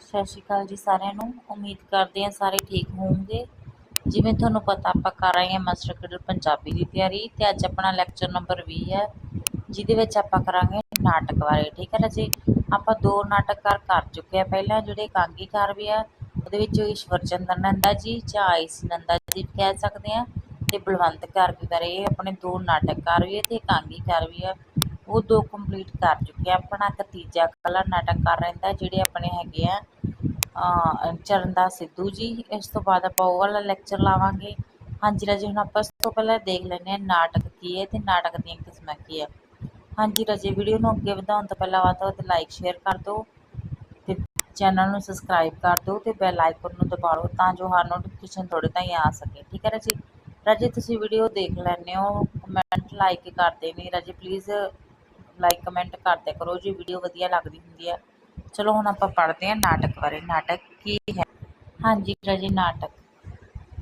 ਸਤਿ ਸ਼੍ਰੀ ਅਕਾਲ ਜੀ ਸਾਰਿਆਂ ਨੂੰ। ਉਮੀਦ ਕਰਦੇ ਹਾਂ ਸਾਰੇ ਠੀਕ ਹੋਵੋਗੇ। ਜਿਵੇਂ ਤੁਹਾਨੂੰ ਪਤਾ, ਆਪਾਂ ਕਰ ਰਹੇ ਹਾਂ ਮਾਸਟਰ ਕੈਡਰ ਪੰਜਾਬੀ ਦੀ ਤਿਆਰੀ ਤੇ ਅੱਜ ਆਪਣਾ ਲੈਕਚਰ ਨੰਬਰ 20 ਹੈ, ਜਿਹਦੇ ਵਿੱਚ ਆਪਾਂ ਕਰਾਂਗੇ ਨਾਟਕ ਬਾਰੇ, ਠੀਕ ਹੈ ਨਾ ਜੀ? ਆਪਾਂ ਦੋ ਨਾਟਕਕਾਰ ਕਰ ਚੁੱਕੇ ਆ ਪਹਿਲਾਂ, ਜਿਹੜੇ ਕਾਂਗੀਕਾਰ ਵੀ ਆ, ਉਹਦੇ ਵਿੱਚ ਈਸ਼ਵਰ ਚੰਦਰ ਨੰਦਾ ਜੀ ਜਾਂ ਆਈਸ ਨੰਦਾ ਜੀ ਕਹਿ ਸਕਦੇ ਆ ਤੇ ਬਲਵੰਤ ਕਾਰ ਵੀ ਬਾਰੇ ਇਹ ਆਪਣੇ ਦੋ ਨਾਟਕਕਾਰ ਵੀ ਆ ਤੇ ਕਾਂਗੀਕਾਰ ਵੀ ਆ। ਉਹ ਦੋ ਕੰਪਲੀਟ ਕਰ ਚੁੱਕੇ ਆਪਣਾ ਇੱਕ ਤੀਜਾ ਕਲਾ ਨਾਟਕ ਕਰ ਰਹਿੰਦਾ, ਜਿਹੜੇ ਆਪਣੇ ਹੈਗੇ ਆ, ਅਹ ਚਰਨਦਾਸ ਸਿੱਧੂ ਜੀ। ਇਸ ਤੋਂ ਬਾਅਦ ਆਪਾਂ ਉਹ ਵਾਲਾ ਲੈਕਚਰ ਲਾਵਾਂਗੇ। ਹਾਂਜੀ ਰਾਜੇ, ਹੁਣ ਆਪਾਂ ਇਸ ਤੋਂ ਪਹਿਲਾਂ ਦੇਖ ਲੈਂਦੇ ਹਾਂ ਨਾਟਕ ਕੀ ਹੈ ਤੇ ਨਾਟਕ ਦੀਆਂ ਕਿਸਮਾਂ ਕੀ ਹੈ ਹਾਂਜੀ ਰਾਜੇ ਵੀਡੀਓ ਨੂੰ ਅੱਗੇ ਵਧਾਉਣ ਤੋਂ ਪਹਿਲਾਂ ਵੱਧ ਤੋਂ ਵੱਧ ਲਾਈਕ ਸ਼ੇਅਰ ਕਰ ਦਿਓ ਤੇ ਚੈਨਲ ਨੂੰ ਸਬਸਕ੍ਰਾਈਬ ਕਰ ਦਿਓ ਤੇ ਬੈਲ ਆਈਕਨ ਨੂੰ ਦਬਾ ਲਓ ਤਾਂ ਜੋ ਹਰ ਨੋਟੀਫਿਕੇਸ਼ਨ ਤੁਹਾਡੇ ਤਾਈਂ ਆ ਸਕੇ। ਠੀਕ ਹੈ ਰਾਜੇ? ਰਾਜੇ, ਤੁਸੀਂ ਵੀਡੀਓ ਦੇਖ ਲੈਂਦੇ ਹੋ। ਕਮੈਂਟ ਲਾਈਕ ਕਰਦੇ ਨਹੀਂ ਰਾਜੇ ਪਲੀਜ਼ ਲਾਈਕ ਕਮੈਂਟ ਕਰਦੇ ਕਰੋ, ਜੀ ਵੀਡੀਓ ਵਧੀਆ ਲੱਗਦੀ ਹੁੰਦੀ ਹੈ ਚਲੋ, ਹੁਣ ਆਪਾਂ ਪੜ੍ਹਦੇ ਹਾਂ ਨਾਟਕ ਬਾਰੇ। ਨਾਟਕ ਕੀ ਹੈ? ਹਾਂਜੀ ਰਾਜੇ ਨਾਟਕ।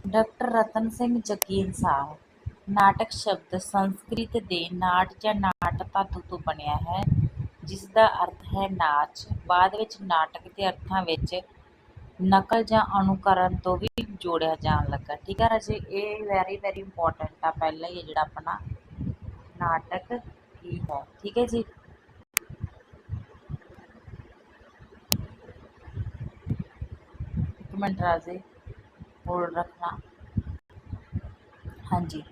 ਡਾਕਟਰ ਰਤਨ ਸਿੰਘ ਜੱਗੀ ਇਨਸਾਫ ਨਾਟਕ ਸ਼ਬਦ ਸੰਸਕ੍ਰਿਤ ਦੇ ਨਾਟ ਜਾਂ ਨਾਟ ਧਾਤੂ ਤੋਂ ਬਣਿਆ ਹੈ ਜਿਸ ਦਾ ਅਰਥ ਹੈ ਨਾਚ। ਬਾਅਦ ਵਿੱਚ ਨਾਟਕ ਦੇ ਅਰਥਾਂ ਵਿੱਚ ਨਕਲ ਜਾਂ ਅਨੁਕਰਨ ਤੋਂ ਵੀ ਜੋੜਿਆ ਜਾਣ ਲੱਗਾ। ਠੀਕ ਹੈ ਰਾਜੇ, ਇਹ ਵੈਰੀ ਵੈਰੀ ਇੰਪੋਰਟੈਂਟ ਆ। ਪਹਿਲਾਂ ਹੀ ਇਹ ਜਿਹੜਾ ਆਪਣਾ ਨਾਟਕ। ਕੀ ਹੈ, ਠੀਕ ਹੈ ਜੀ। ਇੱਕ ਮਿੰਟ ਰਾਜੇ ਹੋਲਡ ਰੱਖਣਾ। ਹਾਂਜੀ।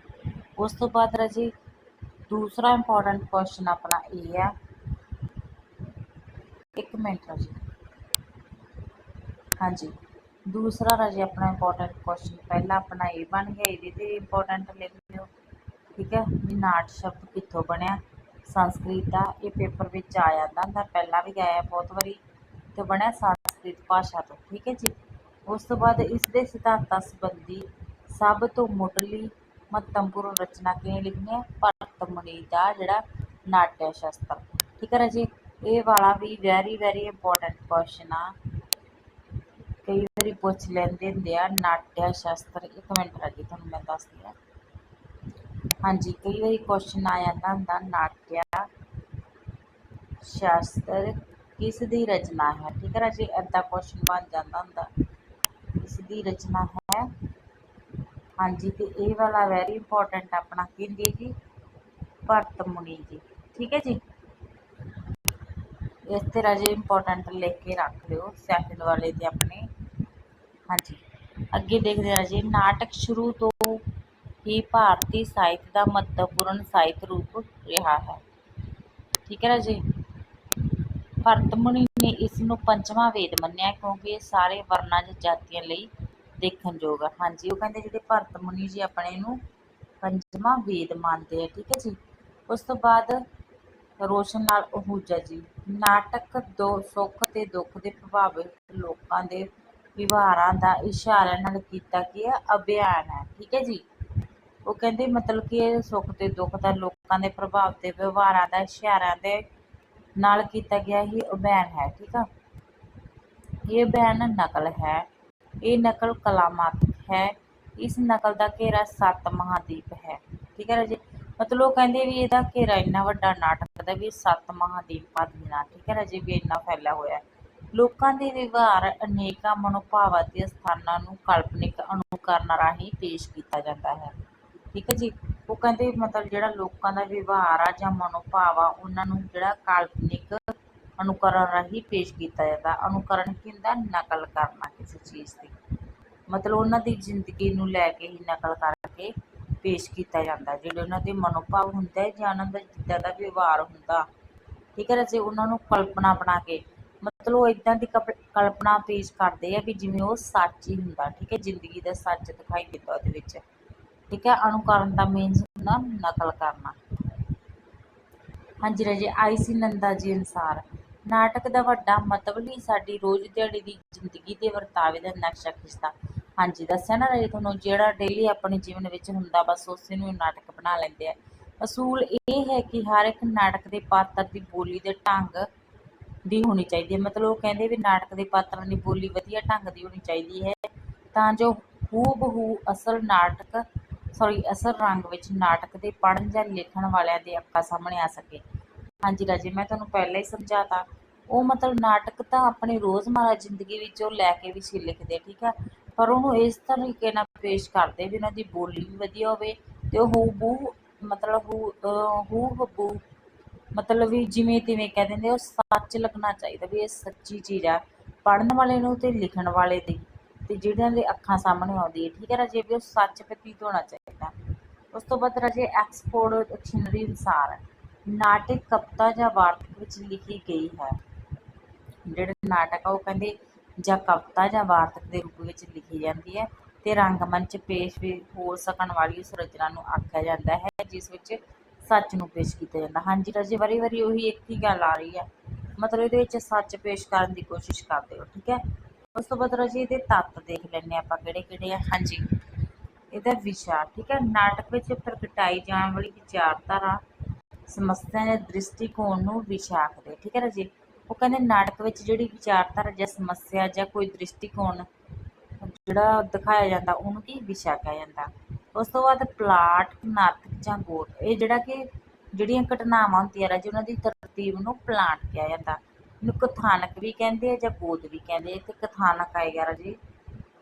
ਉਸ ਤੋਂ ਬਾਅਦ ਰਾਜੇ, ਦੂਸਰਾ ਇੰਪੋਰਟੈਂਟ ਕੁਐਸਚਨ ਆਪਣਾ ਇਹ ਹੈ। ਇੱਕ ਮਿੰਟ ਰਾਜੇ। ਹਾਂਜੀ। ਦੂਸਰਾ ਰਾਜੇ, ਆਪਣਾ ਇੰਪੋਰਟੈਂਟ ਕੁਐਸਚਨ ਪਹਿਲਾ ਆਪਣਾ ਇਹ ਬਣ ਗਿਆ, ਇਹਦੇ ਤੇ ਇੰਪੋਰਟੈਂਟ ਲਿਖ ਲਿਓ ਠੀਕ ਹੈ? ਵੀ ਨਾਟ ਸ਼ਬਦ ਕਿੱਥੋਂ ਬਣਿਆ? ਸੰਸਕ੍ਰਿਤ ਦਾ ਇਹ ਪੇਪਰ ਵਿੱਚ ਆ ਜਾਂਦਾ ਹੁੰਦਾ ਪਹਿਲਾਂ ਵੀ ਆਇਆ ਬਹੁਤ ਵਾਰੀ ਤੇ ਬਣਿਆ ਸੰਸਕ੍ਰਿਤ ਭਾਸ਼ਾ ਤੋਂ, ਠੀਕ ਹੈ ਜੀ? ਉਸ ਤੋਂ ਬਾਅਦ ਇਸ ਦੇ ਸਿਧਾਂਤਾਂ ਸੰਬੰਧੀ ਸਭ ਤੋਂ ਮੁੱਢਲੀ ਮਹੱਤਵਪੂਰਨ ਰਚਨਾ ਕਿਹਨੇ ਲਿਖੀ ਹੈ? ਭਰਤ ਦਾ ਜਿਹੜਾ ਨਾਟਯ ਸ਼ਾਸਤਰ, ਠੀਕ ਹੈ ਰਾਜੇ? ਇਹ ਵਾਲਾ ਵੀ ਵੈਰੀ ਵੈਰੀ ਇੰਪੋਰਟੈਂਟ ਕੁਐਸਚਨ ਆ। ਕਈ ਵਾਰੀ ਪੁੱਛ ਲੈਂਦੇ ਹੁੰਦੇ ਆ, ਨਾਟਯ ਸ਼ਾਸਤਰ ਇੱਕ ਮਿੰਟ ਰਾਜੇ, ਤੁਹਾਨੂੰ ਮੈਂ ਦੱਸਦੀ ਹਾਂ। ਹਾਂਜੀ, ਕਈ ਵਾਰੀ ਕੁਐਸਚਨ ਆ ਜਾਂਦਾ ਹੁੰਦਾ ਨਾਟਯ ਸ਼ਾਸਤਰ ਕਿਸ ਦੀ ਰਚਨਾ ਹੈ? ਠੀਕ ਹੈ ਰਾਜੇ ਏਦਾਂ ਕੁਐਸਚਨ ਬਣ ਜਾਂਦਾ ਹੁੰਦਾ ਇਸ ਦੀ ਰਚਨਾ ਹੈ? ਹਾਂਜੀ, ਤੇ ਇਹ ਵਾਲਾ ਵੈਰੀ ਇੰਪੋਰਟੈਂਟ ਆਪਣਾ ਕਿਹਦੀ ਜੀ? ਭਰਤ ਮੁਨੀ ਜੀ, ਠੀਕ ਹੈ ਜੀ? ਇਸ ਤੇ ਰਾਜੇ ਇੰਪੋਰਟੈਂਟ ਲਿਖ ਕੇ ਰੱਖ ਲਿਓ ਸੈਕਿੰਡ ਵਾਲੇ ਤੇ ਆਪਣੇ, ਹਾਂਜੀ। ਅੱਗੇ ਦੇਖਦੇ ਹਾਂ ਰਾਜੇ, ਨਾਟਕ ਸ਼ੁਰੂ ਤੋਂ ਹੀ ਭਾਰਤੀ ਸਾਹਿਤ ਦਾ ਮਹੱਤਵਪੂਰਨ ਸਾਹਿਤ ਰੂਪ ਰਿਹਾ ਹੈ। ਠੀਕ ਹੈ ਰਾਜੇ ਭਰਤ ਮੁਨੀ ਨੇ ਇਸ ਨੂੰ ਪੰਜਵਾਂ ਵੇਦ ਮੰਨਿਆ ਕਿਉਂਕਿ ਇਹ ਸਾਰੇ ਵਰਨਾਂ ਜਾਂ ਜਾਤੀਆਂ ਲਈ ਦੇਖਣਯੋਗ ਹੈ। ਹਾਂਜੀ, ਉਹ ਕਹਿੰਦੇ ਜਿਹੜੇ ਭਰਤ ਮੁਨੀ ਜੀ ਆਪਣੇ ਨੂੰ ਪੰਜਵਾਂ ਵੇਦ ਮੰਨਦੇ ਆ, ਠੀਕ ਹੈ ਜੀ? ਉਸ ਤੋਂ ਬਾਅਦ ਰੋਸ਼ਨ ਨਾਲ ਅਹੂਜਾ ਜੀ, ਨਾਟਕ ਦੋ ਸੁੱਖ ਤੇ ਦੁੱਖ ਦੇ ਪ੍ਰਭਾਵਿਤ ਲੋਕਾਂ ਦੇ ਵਿਵਹਾਰਾਂ ਦਾ ਇਸ਼ਾਰਿਆਂ ਨਾਲ ਕੀਤਾ ਗਿਆ ਅਭਿਆਨ ਹੈ, ਠੀਕ ਹੈ ਜੀ? ਉਹ ਕਹਿੰਦੇ ਮਤਲਬ ਕਿ ਇਹ ਸੁੱਖ ਤੇ ਦੁੱਖ ਦਾ ਲੋਕਾਂ ਦੇ ਪ੍ਰਭਾਵ ਤੇ ਵਿਵਹਾਰਾਂ ਦਾ ਇਸ਼ਾਰਿਆਂ ਦੇ ਨਾਲ ਕੀਤਾ ਗਿਆ ਹੀ ਅਭਿਆਨ ਹੈ, ਠੀਕ ਆ? ਇਹ ਬਿਆਨ ਨਕਲ ਹੈ, ਇਹ ਨਕਲ ਕਲਾਮਾਤਮਕ ਹੈ, ਇਸ ਨਕਲ ਦਾ ਘੇਰਾ ਸੱਤ ਮਹਾਦੀਪ ਹੈ, ਠੀਕ ਹੈ ਰਾਜੇ? ਮਤਲਬ ਉਹ ਕਹਿੰਦੇ ਵੀ ਇਹਦਾ ਘੇਰਾ ਇੰਨਾ ਵੱਡਾ ਨਾਟਕ ਦਾ ਵੀ ਸੱਤ ਮਹਾਦੀਪਾਂ ਦੇ ਨਾਲ, ਠੀਕ ਹੈ ਰਾਜੇ, ਵੀ ਇੰਨਾ ਫੈਲਿਆ ਹੋਇਆ ਲੋਕਾਂ ਦੇ ਵਿਵਹਾਰ ਅਨੇਕਾਂ ਮਨੋਭਾਵਾਂ ਤੇ ਸਥਾਨਾਂ ਨੂੰ ਕਾਲਪਨਿਕ ਅਨੁਕਰਨ ਰਾਹੀਂ ਪੇਸ਼ ਕੀਤਾ ਜਾਂਦਾ ਹੈ। ਠੀਕ ਹੈ ਜੀ? ਉਹ ਕਹਿੰਦੇ ਮਤਲਬ ਜਿਹੜਾ ਲੋਕਾਂ ਦਾ ਵਿਵਹਾਰ ਆ ਜਾਂ ਮਨੋਭਾਵ ਆ, ਉਹਨਾਂ ਨੂੰ ਜਿਹੜਾ ਕਾਲਪਨਿਕ ਅਨੁਕਰਨ ਰਾਹੀਂ ਪੇਸ਼ ਕੀਤਾ ਜਾਂਦਾ। ਅਨੁਕਰਨ ਕੀ ਹੁੰਦਾ ਨਕਲ ਕਰਨਾ ਕਿਸੇ ਚੀਜ਼ ਦੀ। ਮਤਲਬ ਉਹਨਾਂ ਦੀ ਜ਼ਿੰਦਗੀ ਨੂੰ ਲੈ ਕੇ ਹੀ ਨਕਲ ਕਰਕੇ ਪੇਸ਼ ਕੀਤਾ ਜਾਂਦਾ। ਜਿਹੜੇ ਉਹਨਾਂ ਦੇ ਮਨੋਭਾਵ ਹੁੰਦੇ ਆ ਜਾਂ ਉਹਨਾਂ ਦਾ ਜਿੱਦਾਂ ਦਾ ਵਿਵਹਾਰ ਹੁੰਦਾ। ਠੀਕ ਹੈ ਰਾਜੇ ਉਹਨਾਂ ਨੂੰ ਕਲਪਨਾ ਬਣਾ ਕੇ। ਮਤਲਬ ਉਹ ਇਦਾਂ ਦੀ ਕਪ- ਕਲਪਨਾ ਪੇਸ਼ ਕਰਦੇ ਆ ਵੀ ਜਿਵੇਂ ਉਹ ਸੱਚ ਹੀ ਹੁੰਦਾ। ਠੀਕ ਹੈ? ਜ਼ਿੰਦਗੀ ਦਾ ਸੱਚ ਦਿਖਾਈ ਦਿੰਦਾ ਉਹਦੇ ਵਿੱਚ। ਠੀਕ ਹੈ ਅਨੁਕਰਨ ਦਾ ਮੀਨਸ ਹੁੰਦਾ, ਨਕਲ ਕਰਨਾ। ਹਾਂਜੀ ਰਾਜੇ ਆਈਸੀ ਨੰਦਾ ਜੀ ਅਨੁਸਾਰ, ਨਾਟਕ ਦਾ ਵੱਡਾ ਮਤਲਬ ਹੀ ਸਾਡੀ ਰੋਜ਼ ਦਿਹਾੜੀ ਦੀ ਜ਼ਿੰਦਗੀ ਦੇ ਵਰਤਾਵੇ ਦਾ ਨਕਸ਼ਾ ਖਿੱਚਦਾ। ਹਾਂਜੀ, ਦੱਸਿਆ ਨਾ ਰਾਜੇ ਤੁਹਾਨੂੰ, ਜਿਹੜਾ ਡੇਲੀ ਆਪਣੇ ਜੀਵਨ ਵਿੱਚ ਹੁੰਦਾ, ਬਸ ਉਸੇ ਨੂੰ ਨਾਟਕ ਬਣਾ ਲੈਂਦੇ ਆ। ਅਸੂਲ ਇਹ ਹੈ ਕਿ ਹਰ ਇੱਕ ਨਾਟਕ ਦੇ ਪਾਤਰ ਦੀ ਬੋਲੀ ਦੇ ਢੰਗ ਦੀ ਹੋਣੀ ਚਾਹੀਦੀ ਹੈ। ਮਤਲਬ ਉਹ ਕਹਿੰਦੇ ਵੀ ਨਾਟਕ ਦੇ ਪਾਤਰਾਂ ਦੀ ਬੋਲੀ ਵਧੀਆ ਢੰਗ ਦੀ ਹੋਣੀ ਚਾਹੀਦੀ ਹੈ, ਤਾਂ ਜੋ ਹੂ ਬਹੂ ਅਸਲ ਨਾਟਕ ਸੌਰੀ ਅਸਲ ਰੰਗ ਵਿੱਚ ਨਾਟਕ ਦੇ ਪੜ੍ਹਨ ਜਾਂ ਲਿਖਣ ਵਾਲਿਆਂ ਦੇ ਅੱਖਾਂ ਸਾਹਮਣੇ ਆ ਸਕੇ। ਹਾਂਜੀ ਰਾਜੇ, ਮੈਂ ਤੁਹਾਨੂੰ ਪਹਿਲਾਂ ਹੀ ਸਮਝਾਤਾ। ਉਹ ਮਤਲਬ ਨਾਟਕ ਤਾਂ ਆਪਣੀ ਰੋਜ਼ਮर्रा ਜ਼ਿੰਦਗੀ ਵਿੱਚ ਉਹ ਲੈ ਕੇ ਵੀ ਸੀ ਲਿਖਦੇ, ਠੀਕ ਆ? ਪਰ ਉਹਨੂੰ ਇਸ ਤਰੀਕੇ ਨਾਲ ਪੇਸ਼ ਕਰਦੇ ਵੀ ਉਹਨਾਂ ਦੀ ਬੋਲੀ ਵੀ ਵਧੀਆ ਹੋਵੇ ਤੇ ਉਹ ਹੂ ਬੂ ਮਤਲਬ ਹੂ ਹੂ ਹਬੂ ਮਤਲਬ ਵੀ ਜਿਵੇਂ ਤਿਵੇਂ ਕਹਿ ਦਿੰਦੇ ਉਹ ਸੱਚ ਲੱਗਣਾ ਚਾਹੀਦਾ ਵੀ ਇਹ ਸੱਚੀ ਚੀਜ਼ ਆ। ਪੜ੍ਹਨ ਵਾਲੇ ਨੂੰ ਤੇ ਲਿਖਣ ਵਾਲੇ ਦੀ। ਤੇ ਜਿਹੜਿਆਂ ਦੇ ਅੱਖਾਂ ਸਾਹਮਣੇ ਆਉਂਦੀ ਹੈ, ਠੀਕ ਹੈ ਰਾਜੇ? ਵੀ ਉਹ ਸੱਚ ਪ੍ਰਤੀਤ ਹੋਣਾ ਚਾਹੀਦਾ। ਉਸ ਤੋਂ ਬਾਅਦ ਰਾਜੇ ਐਕਸਪੋਰਟ ਡਿਕਸ਼ਨਰੀ ਅਨੁਸਾਰ ਨਾਟਕ, ਕਵਿਤਾ ਜਾਂ ਵਾਰਤਕ ਵਿੱਚ ਲਿਖੀ ਗਈ ਹੈ। ਜਿਹੜੇ ਨਾਟਕ ਆ, ਉਹ ਕਹਿੰਦੇ ਜਾਂ ਕਵਿਤਾ ਜਾਂ ਵਾਰਤਕ ਦੇ ਰੂਪ ਵਿੱਚ ਲਿਖੀ ਜਾਂਦੀ ਹੈ ਤੇ ਰੰਗਮੰਚ ਪੇਸ਼ ਵੀ ਹੋ ਸਕਣ ਵਾਲੀ ਉਸ ਰਚਨਾ ਨੂੰ ਆਖਿਆ ਜਾਂਦਾ ਹੈ, ਜਿਸ ਵਿੱਚ ਸੱਚ ਨੂੰ ਪੇਸ਼ ਕੀਤਾ ਜਾਂਦਾ। ਹਾਂਜੀ ਰਾਜੇ ਵਾਰੀ ਵਾਰੀ ਉਹੀ ਇੱਕ ਹੀ ਗੱਲ ਆ ਰਹੀ ਹੈ। ਮਤਲਬ ਇਹਦੇ ਵਿੱਚ ਸੱਚ ਪੇਸ਼ ਕਰਨ ਦੀ ਕੋਸ਼ਿਸ਼ ਕਰਦੇ ਹੋ, ਠੀਕ ਹੈ? ਉਸ ਤੋਂ ਬਾਅਦ ਰਾਜੇ ਇਹਦੇ ਤੱਤ ਦੇਖ ਲੈਂਦੇ ਆਪਾਂ ਕਿਹੜੇ ਕਿਹੜੇ ਆ। ਹਾਂਜੀ। ਇਹਦਾ ਵਿਸ਼ਾ ਠੀਕ ਹੈ। ਨਾਟਕ ਵਿੱਚ ਪ੍ਰਗਟਾਈ ਜਾਣ ਵਾਲੀ ਵਿਚਾਰਧਾਰਾ ਸਮੱਸਿਆ ਜਾਂ ਦ੍ਰਿਸ਼ਟੀਕੋਣ ਨੂੰ ਵਿਸ਼ਾ ਆਖਦੇ ਠੀਕ ਹੈ ਰਾਜੇ ਉਹ ਕਹਿੰਦੇ ਨਾਟਕ ਵਿੱਚ ਜਿਹੜੀ ਵਿਚਾਰਧਾਰਾ ਜਾਂ ਸਮੱਸਿਆ ਜਾਂ ਕੋਈ ਦ੍ਰਿਸ਼ਟੀਕੋਣ ਜਿਹੜਾ ਦਿਖਾਇਆ ਜਾਂਦਾ, ਉਹਨੂੰ ਕੀ ਵਿਸ਼ਾ ਕਿਹਾ ਜਾਂਦਾ? ਉਸ ਤੋਂ ਬਾਅਦ ਪਲਾਟ ਨਾਟਕ ਜਾਂ ਗੋਟ, ਇਹ ਜਿਹੜਾ ਕਿ ਜਿਹੜੀਆਂ ਘਟਨਾਵਾਂ ਹੁੰਦੀਆਂ ਰਾਜੇ ਉਹਨਾਂ ਦੀ ਤਰਤੀਬ ਨੂੰ ਪਲਾਟ ਕਿਹਾ ਜਾਂਦਾ। ਇਹਨੂੰ ਕਥਾਨਕ ਵੀ ਕਹਿੰਦੇ ਆ ਜਾਂ ਗੋਦ ਵੀ ਕਹਿੰਦੇ ਆ, ਤੇ ਕਥਾਨਕ ਆਏਗਾ ਰਾਜੇ